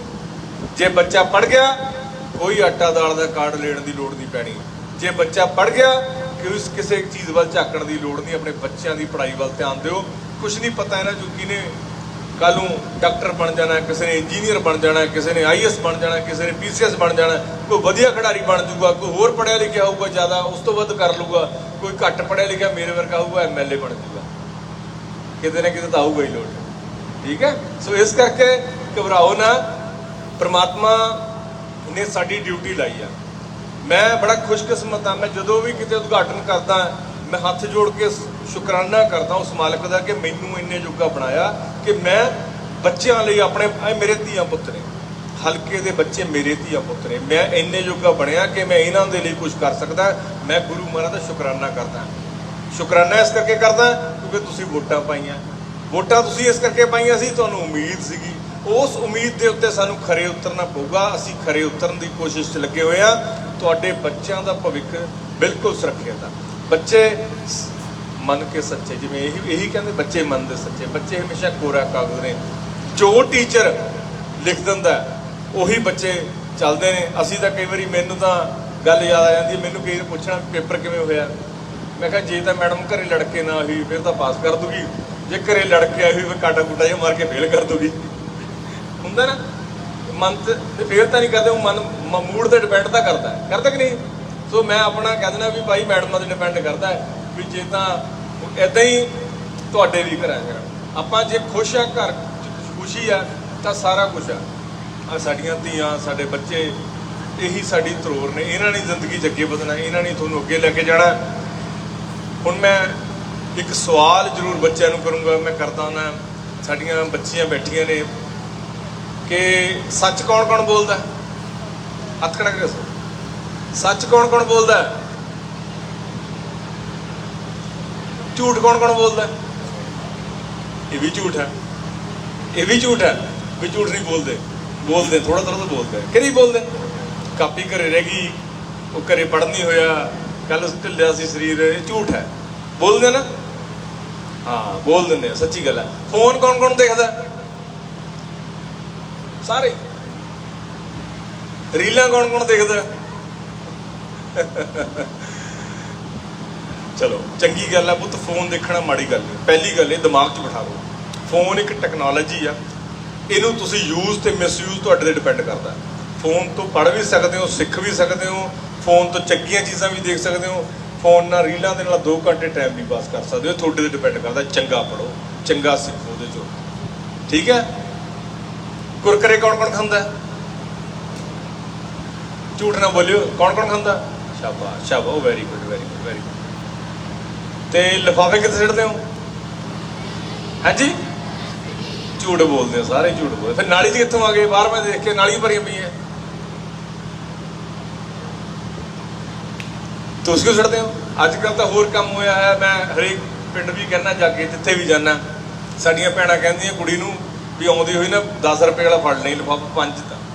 ਜੇ ਬੱਚਾ ਪੜ ਗਿਆ, ਕੋਈ ਆਟਾ ਦਾਲ ਦਾ ਕਾਰਡ ਲੈਣ ਦੀ ਲੋੜ ਨਹੀਂ ਪੈਣੀ। ਜੇ ਬੱਚਾ ਪੜ ਗਿਆ ਕਿ ਕਿਸੇ ਚੀਜ਼ ਵੱਲ ਝਾਕਣ ਦੀ ਲੋੜ ਨਹੀਂ, ਆਪਣੇ ਬੱਚਿਆਂ ਦੀ ਪੜ੍ਹਾਈ ਵੱਲ ਧਿਆਨ ਦਿਓ। ਕੁਝ ਨਹੀਂ ਪਤਾ ਇਹਨਾਂ ਜੋ ਨੇ ਕੱਲ ਨੂੰ ਡਾਕਟਰ ਬਣ ਜਾਣਾ, ਕਿਸੇ ਨੇ ਇੰਜੀਨੀਅਰ ਬਣ ਜਾਣਾ, ਕਿਸੇ ਨੇ ਆਈਐਸ ਬਣ ਜਾਣਾ, ਕਿਸੇ ਨੇ ਪੀਸੀਐਸ ਬਣ ਜਾਣਾ, ਕੋਈ ਵਧੀਆ ਖਿਡਾਰੀ ਬਣ ਜਾਊਗਾ, ਕੋਈ ਹੋਰ ਪੜਿਆ ਲਿਖਿਆ ਹੋਊਗਾ ਜ਼ਿਆਦਾ, ਉਸ ਤੋਂ ਵੱਧ ਕਰ ਲੂਗਾ ਕੋਈ ਘੱਟ ਪੜਿਆ ਲਿਖਿਆ ਮੇਰੇ ਵਰਗਾ ਹੋਊਗਾ ਐਮਐਲਏ ਬਣ ਜਾਊਗਾ। ਕਿਤੇ ਨਾ ਕਿਤੇ ਤਾਂ ਆਊਗਾ ਹੀ ਲੋੜ। ਠੀਕ ਹੈ? ਸੋ ਇਸ ਕਰਕੇ ਘਬਰਾਓ ਨਾ, ਪ੍ਰਮਾਤਮਾ ਨੇ ਸਾਡੀ ਡਿਊਟੀ ਲਾਈ ਆ। ਮੈਂ ਬੜਾ ਖੁਸ਼ਕਿਸਮਤ ਆ ਮੈਂ ਜਦੋਂ ਵੀ ਕਿਤੇ ਉਦਘਾਟਨ ਕਰਦਾ, ਮੈਂ ਹੱਥ ਜੋੜ ਕੇ ਸ਼ੁਕਰਾਨਾ ਕਰਦਾ ਉਸ ਮਾਲਕ ਦਾ ਕਿ ਮੈਨੂੰ ਇੰਨੇ ਜੋਗਾ ਬਣਾਇਆ ਕਿ ਮੈਂ ਬੱਚਿਆਂ ਲਈ ਆਪਣੇ ਮੇਰੇ ਧੀਆਂ ਪੁੱਤ ਨੇ, ਹਲਕੇ ਦੇ ਬੱਚੇ ਮੇਰੇ ਧੀਆਂ ਪੁੱਤ ਨੇ, ਮੈਂ ਇੰਨੇ ਜੋਗਾ ਬਣਿਆ ਕਿ ਮੈਂ ਇਹਨਾਂ ਦੇ ਲਈ ਕੁਝ ਕਰ ਸਕਦਾ, ਮੈਂ ਗੁਰੂ ਮਹਾਰਾਜ ਦਾ ਸ਼ੁਕਰਾਨਾ ਕਰਦਾ। ਸ਼ੁਕਰਾਨਾ ਇਸ ਕਰਕੇ ਕਰਦਾ ਕਿਉਂਕਿ ਤੁਸੀਂ ਵੋਟਾਂ ਪਾਈਆਂ। ਵੋਟਾਂ ਤੁਸੀਂ ਇਸ ਕਰਕੇ ਪਾਈਆਂ ਸੀ, ਤੁਹਾਨੂੰ ਉਮੀਦ ਸੀਗੀ। ਉਸ ਉਮੀਦ ਦੇ ਉੱਤੇ ਸਾਨੂੰ ਖਰੇ ਉਤਰਨਾ ਪਊਗਾ, ਅਸੀਂ ਖਰੇ ਉਤਰਨ ਦੀ ਕੋਸ਼ਿਸ਼ 'ਚ ਲੱਗੇ ਹੋਏ ਆ ਤੁਹਾਡੇ ਬੱਚਿਆਂ ਦਾ ਭਵਿੱਖ ਬਿਲਕੁਲ ਸੁਰੱਖਿਅਤ ਆ। ਬੱਚੇ ਮੰਨ ਕੇ ਸੱਚੇ, ਜਿਵੇਂ ਇਹੀ ਇਹੀ ਕਹਿੰਦੇ ਬੱਚੇ ਮੰਨਦੇ ਸੱਚੇ। ਬੱਚੇ ਹਮੇਸ਼ਾ ਕੋਰਾ ਕਾਗਜ਼ ਨੇ। ਜੋ ਟੀਚਰ ਲਿਖ ਦਿੰਦਾ, ਉਹੀ ਬੱਚੇ ਚੱਲਦੇ ਨੇ। ਅਸੀਂ ਤਾਂ ਕਈ ਵਾਰੀ ਮੈਨੂੰ ਤਾਂ ਗੱਲ ਯਾਦ ਆ ਜਾਂਦੀ ਹੈ, ਮੈਨੂੰ ਕਈ ਵਾਰ ਪੁੱਛਣਾ ਪੇਪਰ ਕਿਵੇਂ ਹੋਇਆ। ਮੈਂ ਕਿਹਾ, ਜੇ ਤਾਂ ਮੈਡਮ ਘਰੇ ਲੜਕੇ ਨਾ ਹੋਈ, ਫਿਰ ਤਾਂ ਪਾਸ ਕਰ ਦੂਗੀ। ਜੇ ਘਰੇ ਲੜਕੇ ਆਈ ਹੋਈ ਫਿਰ ਕਾਟਾ ਕੁੱਟਾ ਜਿਹਾ ਮਾਰ ਕੇ ਫੇਲ ਕਰ ਦੂਗੀ। ਹੁੰਦਾ ਨਾ? ਮਨ ਤੇ ਤੇ ਫੇਰ ਤਾਂ ਨਹੀਂ ਕਰਦੇ, ਉਹ ਮਨ, ਮ- ਮੂਡ ਤੇ ਡਿਪੈਂਡ ਤਾਂ ਕਰਦਾ ਕਰਦਾ ਕਿ ਨਹੀਂ? ਸੋ ਮੈਂ ਆਪਣਾ ਕਹਿ ਦਿੰਦਾ ਵੀ ਭਾਈ ਮੈਡਮਾਂ ਤੇ ਡਿਪੈਂਡ ਕਰਦਾ ਵੀ ਜੇ ਤਾਂ ਇਦਾਂ ਹੀ ਤੁਹਾਡੇ ਵੀ ਕਰਾਂ ਕਰਾਂ ਆਪਾਂ ਜੇ ਖੁਸ਼ ਆ, ਘਰ ਖੁਸ਼ੀ ਆ, ਤਾਂ ਸਾਰਾ ਕੁਝ ਆ। ਆ ਸਾਡੀਆਂ ਧੀਆਂ, ਸਾਡੇ ਬੱਚੇ, ਇਹੀ ਸਾਡੀ ਤਰੋਰ ਨੇ। ਇਹਨਾਂ ਨੇ ਜ਼ਿੰਦਗੀ 'ਚ ਅੱਗੇ ਵਧਣਾ, ਇਹਨਾਂ ਨੇ ਤੁਹਾਨੂੰ ਅੱਗੇ ਲੈ ਕੇ ਜਾਣਾ। ਹੁਣ ਮੈਂ ਇੱਕ ਸਵਾਲ ਜ਼ਰੂਰ ਬੱਚਿਆਂ ਨੂੰ ਕਰੂੰਗਾ, ਮੈਂ ਕਰਦਾ ਨਾ ਸਾਡੀਆਂ ਬੱਚੀਆਂ ਬੈਠੀਆਂ ਨੇ। ਕਿ ਸੱਚ ਕੌਣ ਕੌਣ ਬੋਲਦਾ? ਹੱਥ ਖੜਾ ਕਰਿਓ ਸਰ। ਸੱਚ ਕੌਣ ਕੌਣ ਬੋਲਦਾ? ਝੂਠ ਕੌਣ ਕੌਣ ਬੋਲਦਾ? ਇਹ ਵੀ ਝੂਠ ਹੈ। ਇਹ ਵੀ ਝੂਠ ਹੈ। ਵੀ ਝੂਠ ਨਹੀਂ ਬੋਲਦੇ। ਬੋਲਦੇ ਥੋੜਾ ਥੋੜਾ ਬੋਲਦੇ ਕਿਹੜੀ ਬੋਲਦੇ? ਕਾਪੀ ਘਰੇ ਰਹਿ ਗਈ, ਉਹ ਘਰੇ ਪੜ੍ਹ ਨਹੀਂ ਹੋਇਆ ਕੱਲ ਢਿੱਲਿਆ ਸੀ ਸਰੀਰ, ਇਹ ਝੂਠ ਹੈ। ਬੋਲਦੇ ਨਾ? ਹਾਂ, ਬੋਲ ਦਿੰਦੇ ਸੱਚੀ ਗੱਲ ਹੈ। ਫੋਨ ਕੌਣ ਕੌਣ ਦੇਖਦਾ? ਸਾਰੇ। ਰੀਲਾਂ ਕੌਣ ਕੌਣ ਦੇਖਦਾ? ਚਲੋ, ਚੰਗੀ ਗੱਲ ਆ ਪੁੱਤ ਫੋਨ ਦੇਖਣਾ ਮਾੜੀ ਗੱਲ ਨਹੀਂ ਪਹਿਲੀ ਗੱਲ, ਇਹ ਦਿਮਾਗ 'ਚ ਬਿਠਾ ਲਓ। ਫੋਨ ਇੱਕ ਟੈਕਨੋਲੋਜੀ ਆ। ਇਹਨੂੰ ਤੁਸੀਂ ਯੂਜ਼ ਤੇ ਮਿਸਯੂਜ਼ ਤੁਹਾਡੇ ਤੇ ਡਿਪੈਂਡ ਕਰਦਾ। ਫੋਨ ਤੋਂ ਪੜ੍ਹ ਵੀ ਸਕਦੇ ਹੋ, ਸਿੱਖ ਵੀ ਸਕਦੇ ਹੋ ਫੋਨ ਤੋਂ ਚੰਗੀਆਂ ਚੀਜ਼ਾਂ ਵੀ ਦੇਖ ਸਕਦੇ ਹੋ। ਫੋਨ ਨਾਲ ਰੀਲਾਂ ਦੇ ਨਾਲ 2 ਘੰਟੇ ਟਾਈਮ ਵੀ ਪਾਸ ਕਰ ਸਕਦੇ ਹੋ, ਤੁਹਾਡੇ ਤੇ ਡਿਪੈਂਡ ਕਰਦਾ। ਚੰਗਾ ਪੜੋ ਚੰਗਾ ਸਿੱਖੋ ਉਹਦੇ ਚੋਂ। ਠੀਕ ਹੈ? ਕੁਰਕਰੇ ਕੌਣ ਕੌਣ ਖਾਂਦਾ? ਹੈ? ਝੂਠ ਨਾ ਬੋਲਿਓ ਕੌਣ ਕੌਣ ਖਾਂਦਾ? ਸ਼ਾਬਾਸ਼ ਸ਼ਾਬਾਸ਼ very good very good very good ਤੇ ਲਿਫਾਫੇ ਕਿੱਥੇ ਸਿੱਟਦੇ ਹੋ? ਹਾਂਜੀ? ਝੂਠ ਬੋਲਦੇ ਹੋ ਸਾਰੇ ਝੂਠ ਬੋਲਦੇ ਫਿਰ ਨਾਲੀ 'ਚ ਕਿੱਥੋਂ ਆ ਗਏ ਬਾਹਰ ਮੈਂ ਦੇਖ ਕੇ ਨਾਲੀ ਭਰੀਆਂ ਪਈਆਂ। ਤੁਸੀਂ ਕਿਉਂ ਸਿੱਟਦੇ ਹੋ? ਅੱਜ ਕੱਲ ਤਾਂ ਹੋਰ ਕੰਮ ਹੋਇਆ ਹੈ ਮੈਂ ਹਰੇਕ ਪਿੰਡ ਵੀ ਕਹਿੰਦਾ ਜਾ ਕੇ ਜਿੱਥੇ ਵੀ ਜਾਣਾ ਸਾਡੀਆਂ ਭੈਣਾਂ ਕਹਿੰਦੀਆਂ ਕੁੜੀ ਨੂੰ ਵੀ ਆਉਂਦੀ ਹੋਈ ਨਾ 10 ਰੁਪਏ ਵਾਲਾ ਫੜ ਲਈ, ਲਿਫਾਫਾ ਪੰਜ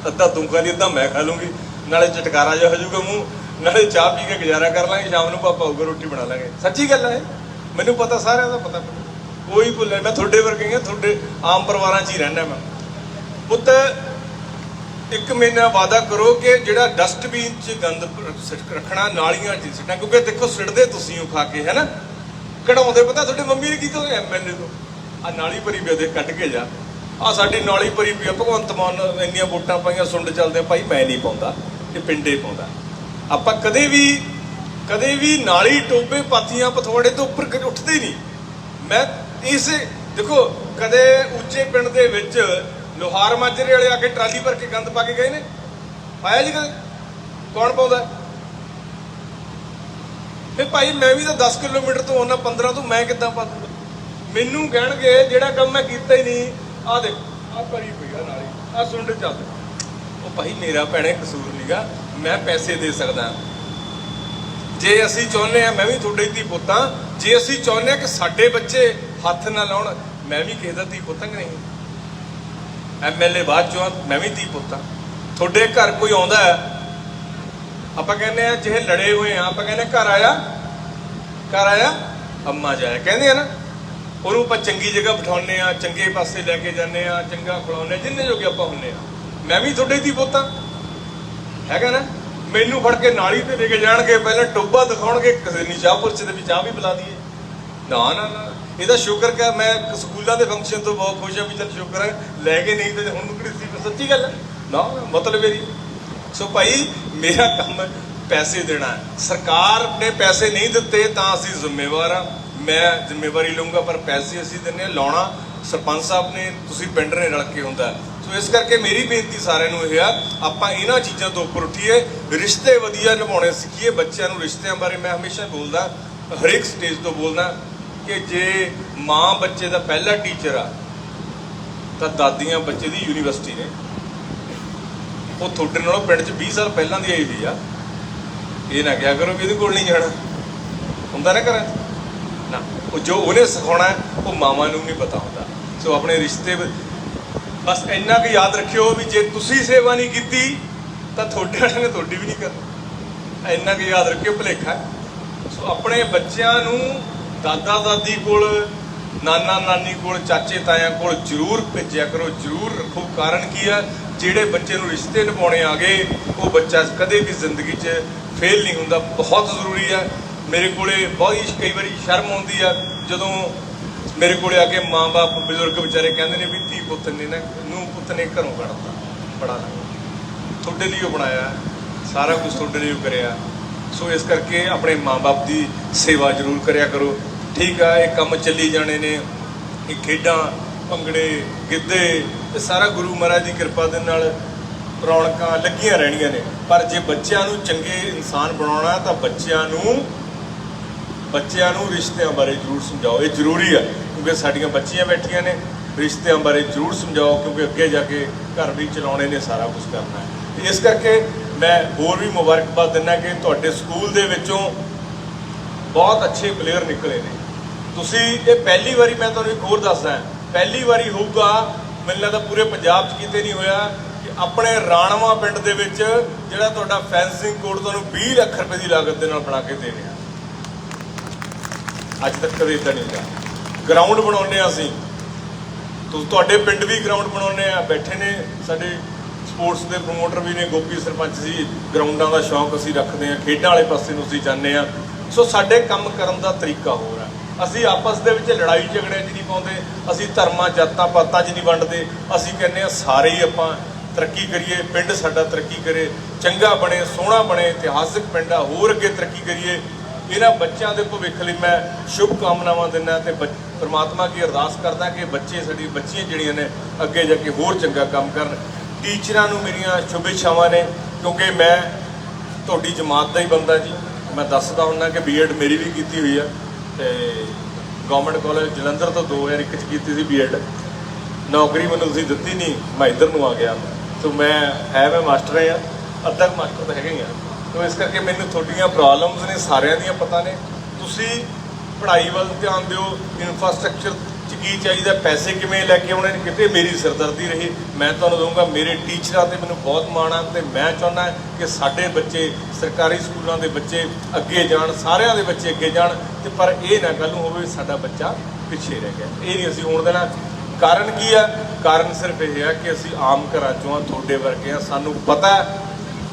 ਅੱਧਾ ਤੂੰ ਖਾ ਲਈ, ਅੱਧਾ ਮੈਂ ਖਾ ਲੂੰਗੀ। ਨਾਲੇ ਚਟਕਾਰਾ ਜਿਹਾ ਹੋ ਜਾਊਗਾ ਮੂੰਹ, ਨਾਲੇ ਚਾਹ ਪੀ ਕੇ ਗੁਜ਼ਾਰਾ ਕਰ ਲਾਂਗੇ, ਸ਼ਾਮ ਨੂੰ ਪਾਪਾ ਆਊਗਾ, ਰੋਟੀ ਬਣਾ ਲਾਂਗੇ। ਸੱਚੀ ਗੱਲ ਹੈ ਮੈਨੂੰ ਪਤਾ, ਸਾਰਿਆਂ ਦਾ ਪਤਾ। ਕੋਈ ਭੁੱਲੇ ਮੈਂ ਤੁਹਾਡੇ ਵਰਗੇ ਹਾਂ ਤੁਹਾਡੇ ਆਮ ਪਰਿਵਾਰਾਂ 'ਚ ਹੀ ਰਹਿਣਾ ਮੈਂ। ਪੁੱਤ, ਇੱਕ ਮਹੀਨਾ ਵਾਦਾ ਕਰੋ ਕਿ ਜਿਹੜਾ ਡਸਟਬਿਨ 'ਚ ਗੰਦ ਰੱਖਣਾ, ਨਾਲੀਆਂ 'ਚ ਸਿੱਟਣਾ, ਕਿਉਂਕਿ ਦੇਖੋ, ਸਿੱਟਦੇ ਤੁਸੀਂ ਹੋ ਖਾ ਕੇ ਹੈਨਾ ਕਢਾਉਂਦੇ, ਪਤਾ ਤੁਹਾਡੇ ਮੰਮੀ ਨੇ ਕੀਤਾ ਐਮਐਲਏ ਤੋਂ। ਆ ਨਾਲੀ ਭਰੀ ਵੀ ਉਹਦੇ ਕੱਢ ਕੇ ਜਾ। ਆ ਸਾਡੀ ਨਾਲੀ ਭਰੀ ਪਈ ਆ। ਭਗਵੰਤ ਮਾਨ ਇੰਨੀਆਂ ਵੋਟਾਂ ਪਾਈਆਂ, ਸੁੰਡ ਚੱਲਦੇ ਭਾਈ ਮੈਂ ਨਹੀਂ ਪਾਉਂਦਾ, ਇਹ ਪਿੰਡੇ ਪਾਉਂਦਾ। ਆਪਾਂ ਕਦੇ ਵੀ ਕਦੇ ਵੀ ਨਾਲੀ ਟੋਬੇ ਪਾਥੀਆਂ ਪਥਵਾੜੇ ਤੋਂ ਉੱਪਰ ਉੱਠਦੇ ਹੀ ਨਹੀਂ। ਮੈਂ ਇਸ, ਦੇਖੋ, ਕਦੇ ਉੱਚੇ ਪਿੰਡ ਦੇ ਵਿੱਚ ਲੋਹਾਰ ਮਾਜਰੇ ਵਾਲੇ ਆ ਕੇ ਟਰਾਲੀ ਭਰ ਕੇ ਗੰਦ ਪਾ ਕੇ ਗਏ ਨੇ। ਪਾਇਆ ਜੀ ਕਦੇ? ਕੌਣ ਪਾਉਂਦਾ? ਹੈ? ਭਾਈ ਮੈਂ ਵੀ ਤਾਂ 10 ਕਿਲੋਮੀਟਰ ਤੋਂ ਆਉਣਾ 15 ਤੋਂ ਮੈਂ ਕਿੱਦਾਂ ਪਾ ਦੂੰਗਾ? ਮੈਨੂੰ ਕਹਿਣਗੇ, ਜਿਹੜਾ ਕੰਮ ਮੈਂ ਕੀਤਾ ਹੀ ਨਹੀਂ ਆ ਦੇਖ, ਆ ਭਰੀ ਪਈ ਆ ਨਾਲੀ, ਆ ਸੁੰਡ ਚੱਲ। ਉਹ ਭਾਈ ਮੇਰਾ ਭੈਣੇ ਕਸੂਰ ਨਹੀਂਗਾ ਮੈਂ ਪੈਸੇ ਦੇ ਸਕਦਾ। ਜੇ ਅਸੀਂ ਚਾਹੁੰਦੇ ਆ ਮੈਂ ਵੀ ਤੁਹਾਡੇ ਧੀ ਪੁੱਤਾਂ, ਜੇ ਅਸੀਂ ਚਾਹੁੰਦੇ ਆ ਕਿ ਸਾਡੇ ਬੱਚੇ ਹੱਥ ਨਾ ਲਾਉਣ, ਮੈਂ ਵੀ ਕਿਸੇ ਦਾ ਧੀ ਪੁੱਤਾਂ ਕਿ ਨਹੀਂ? ਐਮਐਲਏ ਬਾਅਦ ਚੋਂ ਮੈਂ ਵੀ ਧੀ ਪੁੱਤਾਂ ਤੁਹਾਡੇ ਘਰ ਕੋਈ ਆਉਂਦਾ ਹੈ? ਆਪਾਂ ਕਹਿੰਦੇ ਆ ਜਿਹੇ ਲੜੇ ਹੋਏ ਆ, ਆਪਾਂ ਕਹਿੰਦੇ ਘਰ ਆਇਆ? ਘਰ ਆਇਆ? ਅੰਮਾ ਜਾਇਆ। ਕਹਿੰਦੇ ਆ ਨਾ ਉਹਨੂੰ ਆਪਾਂ ਚੰਗੀ ਜਗ੍ਹਾ ਬਿਠਾਉਂਦੇ ਆ ਚੰਗੇ ਪਾਸੇ ਲੈ ਕੇ ਜਾਂਦੇ ਆ ਚੰਗਾ ਖਿਲਾਉਂਦੇ ਜਿੰਨੇ ਜੋਗੇ ਆਪਾਂ ਹੁੰਨੇ ਆ ਮੈਂ ਵੀ ਤੁਹਾਡੇ ਦੀ ਪੁੱਤਾਂ ਹੈਗਾ ਨਾ? ਮੈਨੂੰ ਫੜ ਕੇ ਨਾਲੀ ਤੇ ਲੈ ਕੇ ਜਾਣਗੇ, ਪਹਿਲਾਂ ਟੋਬਾ ਦਿਖਾਉਣਗੇ, ਕਿਸੇ ਨਹੀਂ ਚਾਹ ਪੁਰਚ ਵੀ ਚਾਹ ਵੀ ਪਿਲਾ ਦਈਏ। ਨਾ ਨਾ ਨਾ। ਇਹਦਾ ਸ਼ੁਕਰ ਕਰ ਮੈਂ ਸਕੂਲਾਂ ਦੇ ਫੰਕਸ਼ਨ ਤੋਂ ਬਹੁਤ ਖੁਸ਼ ਹਾਂ ਵੀ ਚਲ ਸ਼ੁਕਰ ਹੈ, ਲੈ ਕੇ ਨਹੀਂ ਤੇ ਹੁਣ ਕਿਹੜੀ ਸੀ ਸੱਚੀ ਗੱਲ ਹੈ। ਨਾ, ਮਤਲਬ ਇਹਦੀ। ਸੋ ਭਾਈ, ਮੇਰਾ ਕੰਮ ਪੈਸੇ ਦੇਣਾ। ਸਰਕਾਰ ਨੇ ਪੈਸੇ ਨਹੀਂ ਦਿੱਤੇ ਤਾਂ ਅਸੀਂ ਜ਼ਿੰਮੇਵਾਰ ਆ ਮੈਂ ਜ਼ਿੰਮੇਵਾਰੀ ਲਵਾਂਗਾ ਪਰ ਪੈਸੇ ਅਸੀਂ ਦਿੰਨੇ ਹਾਂ, ਲਾਉਣਾ। ਸਰਪੰਚ ਸਾਹਿਬ ਨੇ ਤੁਸੀਂ ਪਿੰਡ ਨੇ ਰਲ ਕੇ ਹੁੰਦਾ ਸੋ ਇਸ ਕਰਕੇ ਮੇਰੀ ਬੇਨਤੀ ਸਾਰਿਆਂ ਨੂੰ ਇਹ ਆ ਆਪਾਂ ਇਹਨਾਂ ਚੀਜ਼ਾਂ ਤੋਂ ਉੱਪਰ ਉੱਠੀਏ ਰਿਸ਼ਤੇ ਵਧੀਆ ਨਿਭਾਉਣੇ ਸਿੱਖੀਏ ਬੱਚਿਆਂ ਨੂੰ ਰਿਸ਼ਤਿਆਂ ਬਾਰੇ ਮੈਂ ਹਮੇਸ਼ਾ ਬੋਲਦਾ ਹਰੇਕ ਸਟੇਜ ਤੋਂ ਬੋਲਦਾ ਕਿ ਜੇ ਮਾਂ ਬੱਚੇ ਦਾ ਪਹਿਲਾ ਟੀਚਰ ਆ ਤਾਂ ਦਾਦੀਆਂ ਬੱਚੇ ਦੀ ਯੂਨੀਵਰਸਿਟੀ ਨੇ। ਉਹ ਤੁਹਾਡੇ ਨਾਲੋਂ ਪਿੰਡ 'ਚ 20 ਸਾਲ ਪਹਿਲਾਂ ਦੀ ਆਈ ਹੋਈ ਆ। ਇਹ ਨਾ ਕਿਹਾ ਕਰੋ ਵੀ ਇਹਦੇ ਕੋਲ ਨਹੀਂ ਜਾਣਾ। ਹੁੰਦਾ ਨਾ ਘਰਾਂ 'ਚ। ਉਹ ਜੋ ਉਹਨੇ ਸਿਖਾਉਣਾ ਉਹ ਮਾਵਾਂ ਨੂੰ ਨਹੀਂ ਪਤਾ ਹੁੰਦਾ। ਸੋ ਆਪਣੇ ਰਿਸ਼ਤੇ ਬਸ ਇੰਨਾ ਕੁ ਯਾਦ ਰੱਖਿਓ ਵੀ ਜੇ ਤੁਸੀਂ ਸੇਵਾ ਨਹੀਂ ਕੀਤੀ, ਤਾਂ ਤੁਹਾਡੇ ਵਾਲਿਆਂ ਨੇ ਤੁਹਾਡੀ ਵੀ ਨਹੀਂ ਕਰਨੀ। ਇੰਨਾ ਕੁ ਯਾਦ ਰੱਖਿਓ ਭੁਲੇਖਾ ਸੋ ਆਪਣੇ ਬੱਚਿਆਂ ਨੂੰ ਦਾਦਾ ਦਾਦੀ ਕੋਲ ਨਾਨਾ ਨਾਨੀ ਕੋਲ ਚਾਚੇ ਤਾਇਆਂ ਕੋਲ ਜ਼ਰੂਰ ਭੇਜਿਆ ਕਰੋ, ਜ਼ਰੂਰ ਰੱਖੋ। ਕਾਰਨ ਕੀ ਹੈ? ਜਿਹੜੇ ਬੱਚੇ ਨੂੰ ਰਿਸ਼ਤੇ ਨਿਭਾਉਣੇ ਆ ਗਏ ਉਹ ਬੱਚਾ ਕਦੇ ਵੀ ਜ਼ਿੰਦਗੀ 'ਚ ਫੇਲ ਨਹੀਂ ਹੁੰਦਾ। ਬਹੁਤ ਜ਼ਰੂਰੀ ਹੈ ਮੇਰੇ ਕੋਲੇ ਬਹੁਤ ਹੀ ਕਈ ਵਾਰੀ ਸ਼ਰਮ ਆਉਂਦੀ ਆ, ਜਦੋਂ ਮੇਰੇ ਕੋਲੇ ਆ ਕੇ ਮਾਂ-ਬਾਪ ਬਜ਼ੁਰਗ ਵਿਚਾਰੇ ਕਹਿੰਦੇ ਨੇ ਵੀ ਧੀ ਪੁੱਤ ਨੇ ਨਾ ਨੂੰ ਪੁੱਤ ਨੇ ਘਰੋਂ ਕੱਢਤਾ ਬੜਾ ਤੁਹਾਡੇ ਲਈ ਉਹ ਬਣਾਇਆ, ਸਾਰਾ ਕੁਝ ਤੁਹਾਡੇ ਲਈ ਉਹ ਕਰਿਆ। ਸੋ ਇਸ ਕਰਕੇ ਆਪਣੇ ਮਾਂ ਬਾਪ ਦੀ ਸੇਵਾ ਜ਼ਰੂਰ ਕਰਿਆ ਕਰੋ। ਠੀਕ ਆ, ਇਹ ਕੰਮ ਚੱਲੀ ਜਾਣੇ ਨੇ, ਇਹ ਖੇਡਾਂ, ਭੰਗੜੇ, ਗਿੱਧੇ, ਇਹ ਸਾਰਾ ਗੁਰੂ ਮਹਾਰਾਜ ਦੀ ਕਿਰਪਾ ਦੇ ਨਾਲ ਰੌਣਕਾਂ ਲੱਗੀਆਂ ਰਹਿਣੀਆਂ ਨੇ। ਪਰ ਜੇ ਬੱਚਿਆਂ ਨੂੰ ਚੰਗੇ ਇਨਸਾਨ ਬਣਾਉਣਾ ਤਾਂ ਬੱਚਿਆਂ ਨੂੰ ਬੱਚਿਆਂ ਨੂੰ ਰਿਸ਼ਤਿਆਂ ਬਾਰੇ ਜ਼ਰੂਰ ਸਮਝਾਓ। ਇਹ ਜ਼ਰੂਰੀ ਆ, ਕਿਉਂਕਿ ਸਾਡੀਆਂ ਬੱਚੀਆਂ ਬੈਠੀਆਂ ਨੇ, ਰਿਸ਼ਤਿਆਂ ਬਾਰੇ ਜ਼ਰੂਰ ਸਮਝਾਓ, ਕਿਉਂਕਿ ਅੱਗੇ ਜਾ ਕੇ ਘਰ ਵੀ ਚਲਾਉਣੇ ਨੇ, ਸਾਰਾ ਕੁਝ ਕਰਨਾ ਹੈ। ਇਸ ਕਰਕੇ ਮੈਂ ਹੋਰ ਵੀ ਮੁਬਾਰਕਬਾਦ ਦਿੰਦਾ ਕਿ ਤੁਹਾਡੇ ਸਕੂਲ ਦੇ ਵਿੱਚੋਂ ਬਹੁਤ ਅੱਛੇ ਪਲੇਅਰ ਨਿਕਲੇ ਨੇ। ਤੁਸੀਂ, ਇਹ ਪਹਿਲੀ ਵਾਰੀ ਮੈਂ ਤੁਹਾਨੂੰ ਇੱਕ ਹੋਰ ਦੱਸਦਾ ਪਹਿਲੀ ਵਾਰੀ ਹੋਊਗਾ, ਮੈਨੂੰ ਲੱਗਦਾ ਪੂਰੇ ਪੰਜਾਬ 'ਚ ਕਿਤੇ ਨਹੀਂ ਹੋਇਆ, ਕਿ ਆਪਣੇ ਰਾਣਵਾ ਪਿੰਡ ਦੇ ਵਿੱਚ ਜਿਹੜਾ ਤੁਹਾਡਾ ਫੈਂਸਿੰਗ ਕੋਡ ਤੁਹਾਨੂੰ 20 ਲੱਖ ਰੁਪਏ ਦੀ ਲਾਗਤ ਦੇ ਨਾਲ ਬਣਾ ਕੇ ਦੇ ਰਿਹਾ। ਅੱਜ ਤੱਕ ਕਦੇ ਇਦਾਂ ਨਹੀਂ ਹੋਇਆ। ਗਰਾਊਂਡ ਬਣਾਉਂਦੇ ਆ ਅਸੀਂ। ਤੁ- ਤੁਹਾਡੇ ਪਿੰਡ ਵੀ ਗਰਾਊਂਡ ਬਣਾਉਂਦੇ ਆ ਬੈਠੇ ਨੇ ਸਾਡੇ ਸਪੋਰਟਸ ਦੇ ਪ੍ਰਮੋਟਰ ਵੀ ਨੇ, ਗੋਪੀ ਸਰਪੰਚ ਜੀ। ਗਰਾਊਂਡਾਂ ਦਾ ਸ਼ੌਂਕ ਅਸੀਂ ਰੱਖਦੇ ਆ ਖੇਡਾਂ ਵਾਲੇ ਪਾਸੇ ਨੂੰ ਅਸੀਂ ਜਾਂਦੇ ਆ ਸੋ ਸਾਡੇ ਕੰਮ ਕਰਨ ਦਾ ਤਰੀਕਾ ਹੋਰ ਆ ਅਸੀਂ ਆਪਸ ਦੇ ਵਿੱਚ ਲੜਾਈ ਝਗੜਿਆਂ 'ਚ ਨਹੀਂ ਪਾਉਂਦੇ। ਅਸੀਂ ਧਰਮਾਂ, ਜਾਤਾਂ, ਪਾਤਾਂ 'ਚ ਨਹੀਂ ਵੰਡਦੇ। ਅਸੀਂ ਕਹਿੰਦੇ ਆ ਸਾਰੇ ਹੀ ਆਪਾਂ ਤਰੱਕੀ ਕਰੀਏ। ਪਿੰਡ ਸਾਡਾ ਤਰੱਕੀ ਕਰੇ। ਚੰਗਾ ਬਣੇ, ਸੋਹਣਾ ਬਣੇ, ਇਤਿਹਾਸਿਕ ਪਿੰਡ ਆ। ਹੋਰ ਅੱਗੇ ਤਰੱਕੀ ਕਰੀਏ। ਇਹਨਾਂ ਬੱਚਿਆਂ ਦੇ ਭਵਿੱਖ ਲਈ ਮੈਂ ਸ਼ੁਭ ਕਾਮਨਾਵਾਂ ਦਿੰਦਾ ਤੇ ਬੱਚ- ਪ੍ਰਮਾਤਮਾ ਕੀ ਅਰਦਾਸ ਕਰਦਾ ਕਿ ਬੱਚੇ ਸਾਡੀ, ਬੱਚੀਆਂ ਜਿਹੜੀਆਂ ਨੇ ਅੱਗੇ ਜਾ ਕੇ ਹੋਰ ਚੰਗਾ ਕੰਮ ਕਰਨ। ਟੀਚਰਾਂ ਨੂੰ ਮੇਰੀਆਂ ਸ਼ੁਭੇच्छਾਵਾਂ ਨੇ, ਕਿਉਂਕਿ ਮੈਂ ਤੁਹਾਡੀ ਜਮਾਤ ਦਾ ਹੀ ਬੰਦਾ ਜੀ। ਮੈਂ ਦੱਸਦਾ ਹੁੰਦਾ ਕਿ ਬੀਐਡ ਮੇਰੀ ਵੀ ਕੀਤੀ ਹੋਈ ਆ ਤੇ ਗਵਰਨਮੈਂਟ ਕਾਲਜ ਜਲੰਧਰ ਤੋਂ 2001 ਚ ਕੀਤੀ ਸੀ ਬੀਐਡ ਨੌਕਰੀ ਮੈਨੂੰ ਤੁਸੀਂ ਦਿੱਤੀ ਨਹੀਂ, ਮੈਂ ਇੱਧਰ ਨੂੰ ਆ ਗਿਆ। ਸੋ ਮੈਂ ਹੈ, ਮੈਂ ਮਾਸਟਰ ਆ ਅੱਧਾ ਕੁ ਮਾਸਟਰ ਤਾਂ ਹੈਗਾ ਹੀ ਆ। ਸੋ ਇਸ ਕਰਕੇ ਮੈਨੂੰ ਤੁਹਾਡੀਆਂ ਪ੍ਰੋਬਲਮਸ ਨੇ, ਸਾਰਿਆਂ ਦੀਆਂ ਪਤਾ ਨੇ। ਤੁਸੀਂ ਪੜ੍ਹਾਈ ਵੱਲ ਧਿਆਨ ਦਿਓ ਇਨਫਰਾਸਟ੍ਰਕਚਰ ਚ ਕੀ ਚਾਹੀਦਾ, ਪੈਸੇ ਕਿਵੇਂ ਲੈ ਕੇ ਆਉਣੇ ਨੇ, ਕਿਤੇ ਮੇਰੀ ਸਿਰਦਰਦੀ ਰਹੀ। ਮੈਂ ਤੁਹਾਨੂੰ ਦਊਂਗਾ, ਮੇਰੇ ਟੀਚਰਾਂ ਤੇ ਮੈਨੂੰ ਬਹੁਤ ਮਾਣ ਆ ਤੇ ਮੈਂ ਚਾਹੁੰਦਾ ਕਿ ਸਾਡੇ ਬੱਚੇ ਸਰਕਾਰੀ ਸਕੂਲਾਂ ਦੇ ਬੱਚੇ ਅੱਗੇ ਜਾਣ, ਸਾਰਿਆਂ ਦੇ ਬੱਚੇ ਅੱਗੇ ਜਾਣ। ਤੇ ਪਰ ਇਹ ਨਾ ਕੱਲ ਨੂੰ ਹੋਵੇ, ਸਾਡਾ ਬੱਚਾ ਪਿੱਛੇ ਰਹਿ ਗਿਆ। ਇਹ ਨਹੀਂ ਅਸੀਂ ਹੋਣ ਦੇਣਾ। ਕਾਰਨ ਕੀ ਆ? ਕਾਰਨ ਸਿਰਫ ਇਹ ਆ ਕਿ ਅਸੀਂ ਆਮ ਘਰਾਂ ਚੋਂ ਆ, ਤੁਹਾਡੇ ਵਰਗੇ ਆ। ਸਾਨੂੰ ਪਤਾ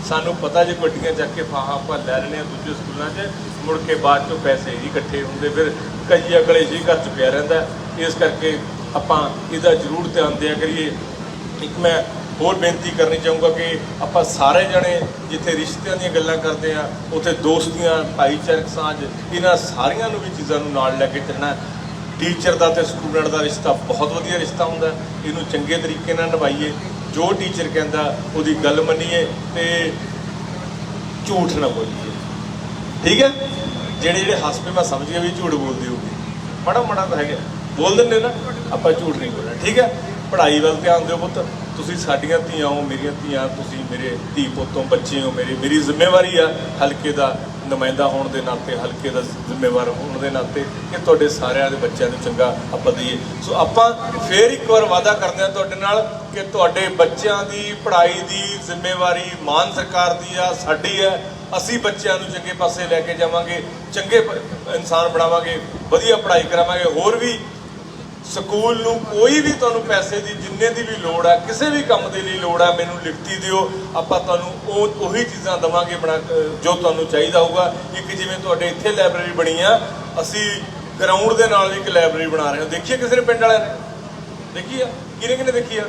ਸਾਨੂੰ ਪਤਾ ਜੇ ਗੱਡੀਆਂ ਚੱਕ ਕੇ ਫਾਹਾ ਆਪਾਂ ਲੈ ਲੈਣੇ ਆ ਦੂਜੇ ਸਕੂਲਾਂ 'ਚ, ਮੁੜ ਕੇ ਬਾਅਦ ਚੋਂ ਪੈਸੇ ਹੀ ਇਕੱਠੇ ਹੁੰਦੇ, ਫਿਰ ਕਈ ਅਗਲੇ ਜੀ ਘਰ 'ਚ ਪਿਆ ਰਹਿੰਦਾ ਇਸ ਕਰਕੇ ਆਪਾਂ ਇਹਦਾ ਜ਼ਰੂਰ ਧਿਆਨ ਦਿਆ ਕਰੀਏ। ਇੱਕ ਮੈਂ ਹੋਰ ਬੇਨਤੀ ਕਰਨੀ ਚਾਹੂੰਗਾ ਕਿ ਆਪਾਂ ਸਾਰੇ ਜਣੇ ਜਿੱਥੇ ਰਿਸ਼ਤਿਆਂ ਦੀਆਂ ਗੱਲਾਂ ਕਰਦੇ ਆ ਉੱਥੇ ਦੋਸਤੀਆਂ, ਭਾਈਚਾਰਕ ਸਾਂਝ, ਇਹਨਾਂ ਸਾਰੀਆਂ ਨੂੰ ਵੀ ਚੀਜ਼ਾਂ ਨੂੰ ਨਾਲ ਲੈ ਕੇ ਚੱਲਣਾ ਟੀਚਰ ਦਾ ਤੇ ਸਟੂਡੈਂਟ ਦਾ ਰਿਸ਼ਤਾ ਬਹੁਤ ਵਧੀਆ ਰਿਸ਼ਤਾ ਹੁੰਦਾ ਇਹਨੂੰ ਚੰਗੇ ਤਰੀਕੇ ਨਾਲ ਨਿਭਾਈਏ। ਜੋ ਟੀਚਰ ਕਹਿੰਦਾ, ਉਹਦੀ ਗੱਲ ਮੰਨੀਏ ਤੇ ਝੂਠ ਨਾ ਬੋਲੀਏ। ਠੀਕ ਹੈ? ਜਿਹੜੇ ਜਿਹੜੇ ਹੱਸ ਪਏ ਮੈਂ ਸਮਝ ਗਿਆ ਵੀ ਝੂਠ ਬੋਲਦੇ ਹੋਗੇ ਮਾੜਾ ਮਾੜਾ ਤਾਂ ਹੈਗਾ। ਬੋਲ ਦਿੰਦੇ ਨਾ, ਆਪਾਂ ਝੂਠ ਨਹੀਂ ਬੋਲਣਾ। ਠੀਕ ਹੈ? ਪੜ੍ਹਾਈ ਵੱਲ ਧਿਆਨ ਦਿਓ ਪੁੱਤ। ਤੁਸੀਂ ਸਾਡੀਆਂ ਧੀਆਂ ਹੋ, ਮੇਰੀਆਂ ਧੀਆਂ, ਤੁਸੀਂ ਮੇਰੇ ਧੀ ਪੁੱਤੋਂ ਬੱਚੇ ਹੋ ਮੇਰੀ ਮੇਰੀ ਜ਼ਿੰਮੇਵਾਰੀ ਆ ਹਲਕੇ ਦਾ ਨੁਮਾਇੰਦਾ ਹੋਣ ਦੇ ਨਾਤੇ, ਹਲਕੇ ਦਾ ਜ਼ਿੰਮੇਵਾਰ ਹੋਣ ਦੇ ਨਾਤੇ ਕਿ ਤੁਹਾਡੇ ਸਾਰਿਆਂ ਦੇ ਬੱਚਿਆਂ ਨੂੰ ਚੰਗਾ ਆਪਾਂ ਦਈਏ। ਸੋ ਆਪਾਂ ਫੇਰ ਇੱਕ ਵਾਰ ਵਾਅਦਾ ਕਰਦੇ ਹਾਂ ਤੁਹਾਡੇ ਨਾਲ ਕਿ ਤੁਹਾਡੇ ਬੱਚਿਆਂ ਦੀ ਪੜ੍ਹਾਈ ਦੀ ਜ਼ਿੰਮੇਵਾਰੀ ਮਾਨ ਸਰਕਾਰ ਦੀ ਆ, ਸਾਡੀ ਹੈ ਅਸੀਂ ਬੱਚਿਆਂ ਨੂੰ ਚੰਗੇ ਪਾਸੇ ਲੈ ਕੇ ਜਾਵਾਂਗੇ, ਚੰਗੇ ਇਨਸਾਨ ਬਣਾਵਾਂਗੇ, ਵਧੀਆ ਪੜ੍ਹਾਈ ਕਰਾਵਾਂਗੇ। ਹੋਰ ਵੀ ਸਕੂਲ ਨੂੰ ਕੋਈ ਵੀ ਤੁਹਾਨੂੰ ਪੈਸੇ ਦੀ, ਜਿੰਨੇ ਦੀ ਵੀ ਲੋੜ ਆ, ਕਿਸੇ ਵੀ ਕੰਮ ਦੇ ਲਈ ਲੋੜ ਆ, ਮੈਨੂੰ ਲਿਖਤੀ ਦਿਓ। ਆਪਾਂ ਤੁਹਾਨੂੰ ਉਹ, ਉਹੀ ਚੀਜ਼ਾਂ ਦਵਾਂਗੇ ਬਣਾ ਜੋ ਤੁਹਾਨੂੰ ਚਾਹੀਦਾ ਹੋਊਗਾ। ਇੱਕ ਜਿਵੇਂ ਤੁਹਾਡੇ ਇੱਥੇ ਲਾਇਬ੍ਰੇਰੀ ਬਣੀ ਆ, ਅਸੀਂ ਗਰਾਊਂਡ ਦੇ ਨਾਲ ਇੱਕ ਲਾਇਬ੍ਰੇਰੀ ਬਣਾ ਰਹੇ ਹਾਂ। ਦੇਖੀਏ ਕਿਸੇ ਨੇ ਪਿੰਡ ਵਾਲਿਆਂ ਨੇ? ਦੇਖੀ ਆ? ਕਿਹਨੇ ਕਿਹਨੇ ਦੇਖੀ ਆ?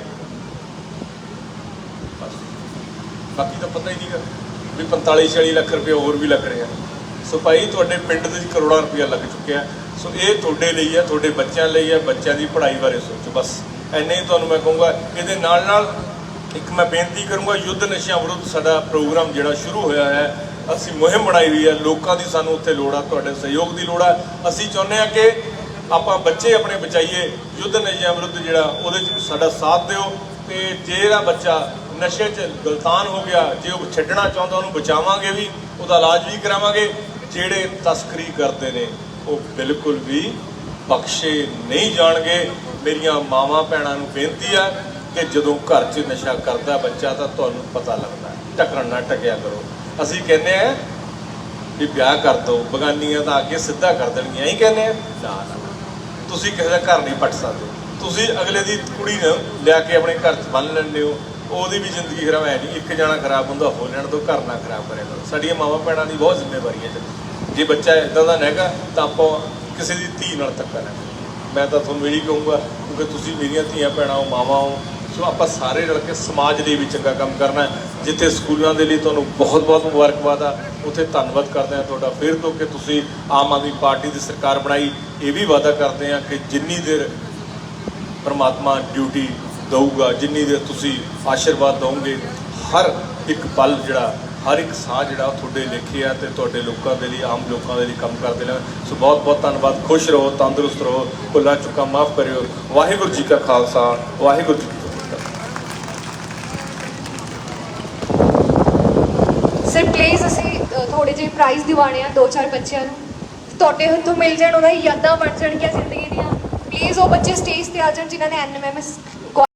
ਬਾਕੀ ਤਾਂ ਪਤਾ ਹੀ ਨਹੀਂਗਾ ਵੀ 45 46 ਲੱਖ ਰੁਪਏ ਹੋਰ ਵੀ ਲੱਗ ਰਿਹਾ ਸੋ ਭਾਈ, ਤੁਹਾਡੇ ਪਿੰਡ ਦੇ ਕਰੋੜਾਂ ਰੁਪਇਆ ਲੱਗ ਚੁੱਕਿਆ। ਸੋ ਇਹ ਤੁਹਾਡੇ ਲਈ ਹੈ ਤੁਹਾਡੇ ਬੱਚਿਆਂ ਲਈ ਹੈ ਬੱਚਿਆਂ ਦੀ ਪੜ੍ਹਾਈ ਬਾਰੇ ਸੋਚੋ, ਬਸ। ਐਨੇ ਹੀ ਤੁਹਾਨੂੰ ਮੈਂ ਕਹੂੰਗਾ, ਇਹਦੇ ਨਾਲ ਨਾਲ ਇੱਕ ਮੈਂ ਬੇਨਤੀ ਕਰੂੰਗਾ, ਯੁੱਧ ਨਸ਼ਿਆਂ ਵਿਰੁੱਧ ਸਾਡਾ ਪ੍ਰੋਗਰਾਮ ਜਿਹੜਾ ਸ਼ੁਰੂ ਹੋਇਆ ਹੈ, ਅਸੀਂ ਮੁਹਿੰਮ ਬਣਾਈ ਹੋਈ ਹੈ, ਲੋਕਾਂ ਦੀ ਸਾਨੂੰ ਉੱਥੇ ਲੋੜ ਆ, ਤੁਹਾਡੇ ਸਹਿਯੋਗ ਦੀ ਲੋੜ ਆ। ਅਸੀਂ ਚਾਹੁੰਦੇ ਹਾਂ ਕਿ ਆਪਾਂ ਬੱਚੇ ਆਪਣੇ ਬਚਾਈਏ, ਯੁੱਧ ਨਸ਼ਿਆਂ ਵਿਰੁੱਧ ਜਿਹੜਾ, ਉਹਦੇ 'ਚ ਸਾਡਾ ਸਾਥ ਦਿਓ। ਤੇ ਜਿਹੜਾ ਬੱਚਾ ਨਸ਼ੇ 'ਚ ਗਲਤਾਨ ਹੋ ਗਿਆ, ਜੇ ਉਹ ਛੱਡਣਾ ਚਾਹੁੰਦਾ, ਉਹਨੂੰ ਬਚਾਵਾਂਗੇ ਵੀ, ਉਹਦਾ ਇਲਾਜ ਵੀ ਕਰਾਵਾਂਗੇ, ਜਿਹੜੇ ਤਸਕਰੀ ਕਰਦੇ ਨੇ। ਉਹ ਬਿਲਕੁਲ ਵੀ ਬਖਸ਼ੇ ਨਹੀਂ ਜਾਣਗੇ। ਮੇਰੀਆਂ ਮਾਵਾਂ ਭੈਣਾਂ ਨੂੰ ਬੇਨਤੀ ਆ ਕਿ ਜਦੋਂ ਘਰ 'ਚ ਨਸ਼ਾ ਕਰਦਾ ਬੱਚਾ ਤਾਂ ਤੁਹਾਨੂੰ ਪਤਾ ਲੱਗਦਾ। ਹੈ। ਟਕਰਨ ਨਾ ਟਕਿਆ ਕਰੋ। ਅਸੀਂ ਕਹਿੰਦੇ ਆ ਵੀ ਵਿਆਹ ਕਰ ਦੋ, ਬਗਾਨੀਆਂ ਤਾਂ ਅੱਗੇ ਸਿੱਧਾ ਕਰ ਦੇਣਗੀਆਂ। ਹੀ ਕਹਿੰਦੇ ਆ। ਨਾ ਨਾ ਤੁਸੀਂ ਕਿਸੇ ਦਾ ਘਰ ਨਹੀਂ ਪੱਟ ਸਕਦੇ। ਤੁਸੀਂ ਅਗਲੇ ਦੀ ਕੁੜੀ ਨੂੰ ਲਿਆ ਕੇ ਆਪਣੇ ਘਰ 'ਚ ਬੰਨ ਲੈਂਦੇ ਹੋ। ਉਹਦੀ ਵੀ ਜ਼ਿੰਦਗੀ ਖਰਾਬ ਹੈ ਨਹੀਂ। ਇੱਕ ਜਣਾ ਖਰਾਬ ਹੁੰਦਾ ਹੋ ਲੈਣ ਤੋਂ ਘਰ ਨਾ ਖਰਾਬ ਕਰਿਆ ਕਰੋ। ਸਾਡੀਆਂ ਮਾਵਾਂ ਭੈਣਾਂ ਦੀ ਬਹੁਤ ਜ਼ਿੰਮੇਵਾਰੀ ਹੈ। ਜੇ ਬੱਚਾ ਇਦਾਂ ਦਾ ਹੈਗਾ ਤਾਂ ਆਪਾਂ ਕਿਸੇ ਦੀ ਧੀ ਨਾਲ ਧੱਕਾ ਨਾ ਮੈਂ ਤਾਂ ਤੁਹਾਨੂੰ ਇਹੀ ਕਹੂੰਗਾ, ਕਿਉਂਕਿ ਤੁਸੀਂ ਮੇਰੀਆਂ ਧੀਆਂ, ਭੈਣਾਂ ਹੋ, ਮਾਵਾਂ ਹੋ, ਸੋ ਆਪਾਂ ਸਾਰੇ ਰਲ ਕੇ ਸਮਾਜ ਲਈ ਵੀ ਚੰਗਾ ਕੰਮ ਕਰਨਾ ਜਿੱਥੇ ਸਕੂਲਾਂ ਦੇ ਲਈ ਤੁਹਾਨੂੰ ਬਹੁਤ ਬਹੁਤ ਮੁਬਾਰਕਬਾਦ ਆ, ਉੱਥੇ ਧੰਨਵਾਦ ਕਰਦੇ ਹਾਂ ਤੁਹਾਡਾ। ਫਿਰ ਤੋਂ ਕਿ ਤੁਸੀਂ ਆਮ ਆਦਮੀ ਪਾਰਟੀ ਦੀ ਸਰਕਾਰ ਬਣਾਈ, ਇਹ ਵੀ ਵਾਅਦਾ ਕਰਦੇ ਹਾਂ ਕਿ ਜਿੰਨੀ ਦੇਰ ਪਰਮਾਤਮਾ ਡਿਊਟੀ ਦਊਗਾ, ਜਿੰਨੀ ਦੇਰ ਤੁਸੀਂ ਆਸ਼ੀਰਵਾਦ ਦਵੋਗੇ, ਹਰ ਇੱਕ ਪਲ ਜਿਹੜਾ ਹਰ ਇੱਕ ਸਾਹ ਜਿਹੜਾ ਤੁਹਾਡੇ ਲੇਖੇ ਆ ਤੇ ਤੁਹਾਡੇ ਲੋਕਾਂ ਦੇ ਲਈ, ਆਮ ਲੋਕਾਂ ਦੇ ਲਈ ਕੰਮ ਕਰਦੇ ਨੇ। ਸੋ ਬਹੁਤ ਬਹੁਤ ਧੰਨਵਾਦ। ਖੁਸ਼ ਰਹੋ, ਤੰਦਰੁਸਤ ਰਹੋ। ਭੁੱਲਾਂ ਚੁੱਕਾ, ਮਾਫ ਕਰਿਓ। ਵਾਹਿਗੁਰੂ ਜੀ ਕਾ ਖਾਲਸਾ। ਵਾਹਿਗੁਰੂ ਜੀ ਸਰ ਪਲੀਜ਼ ਅਸੀਂ ਥੋੜੇ ਜਿਹੇ ਪ੍ਰਾਈਜ਼ ਦਿਵਾਣੇ ਆ, ਦੋ ਚਾਰ ਬੱਚਿਆਂ ਨੂੰ। ਤੁਹਾਡੇ ਹੱਥੋਂ ਮਿਲ ਜਾਣ ਉਹਨਾਂ ਦੀ ਯਾਦਾਂ ਬਣ ਜਾਣਗੀਆਂ ਜ਼ਿੰਦਗੀ ਦੀਆਂ। ਪਲੀਜ਼ ਉਹ ਬੱਚੇ ਸਟੇਜ ਤੇ ਆ ਜਾਣ ਜਿਨ੍ਹਾਂ ਨੇ ਐਨਐਮਐਸ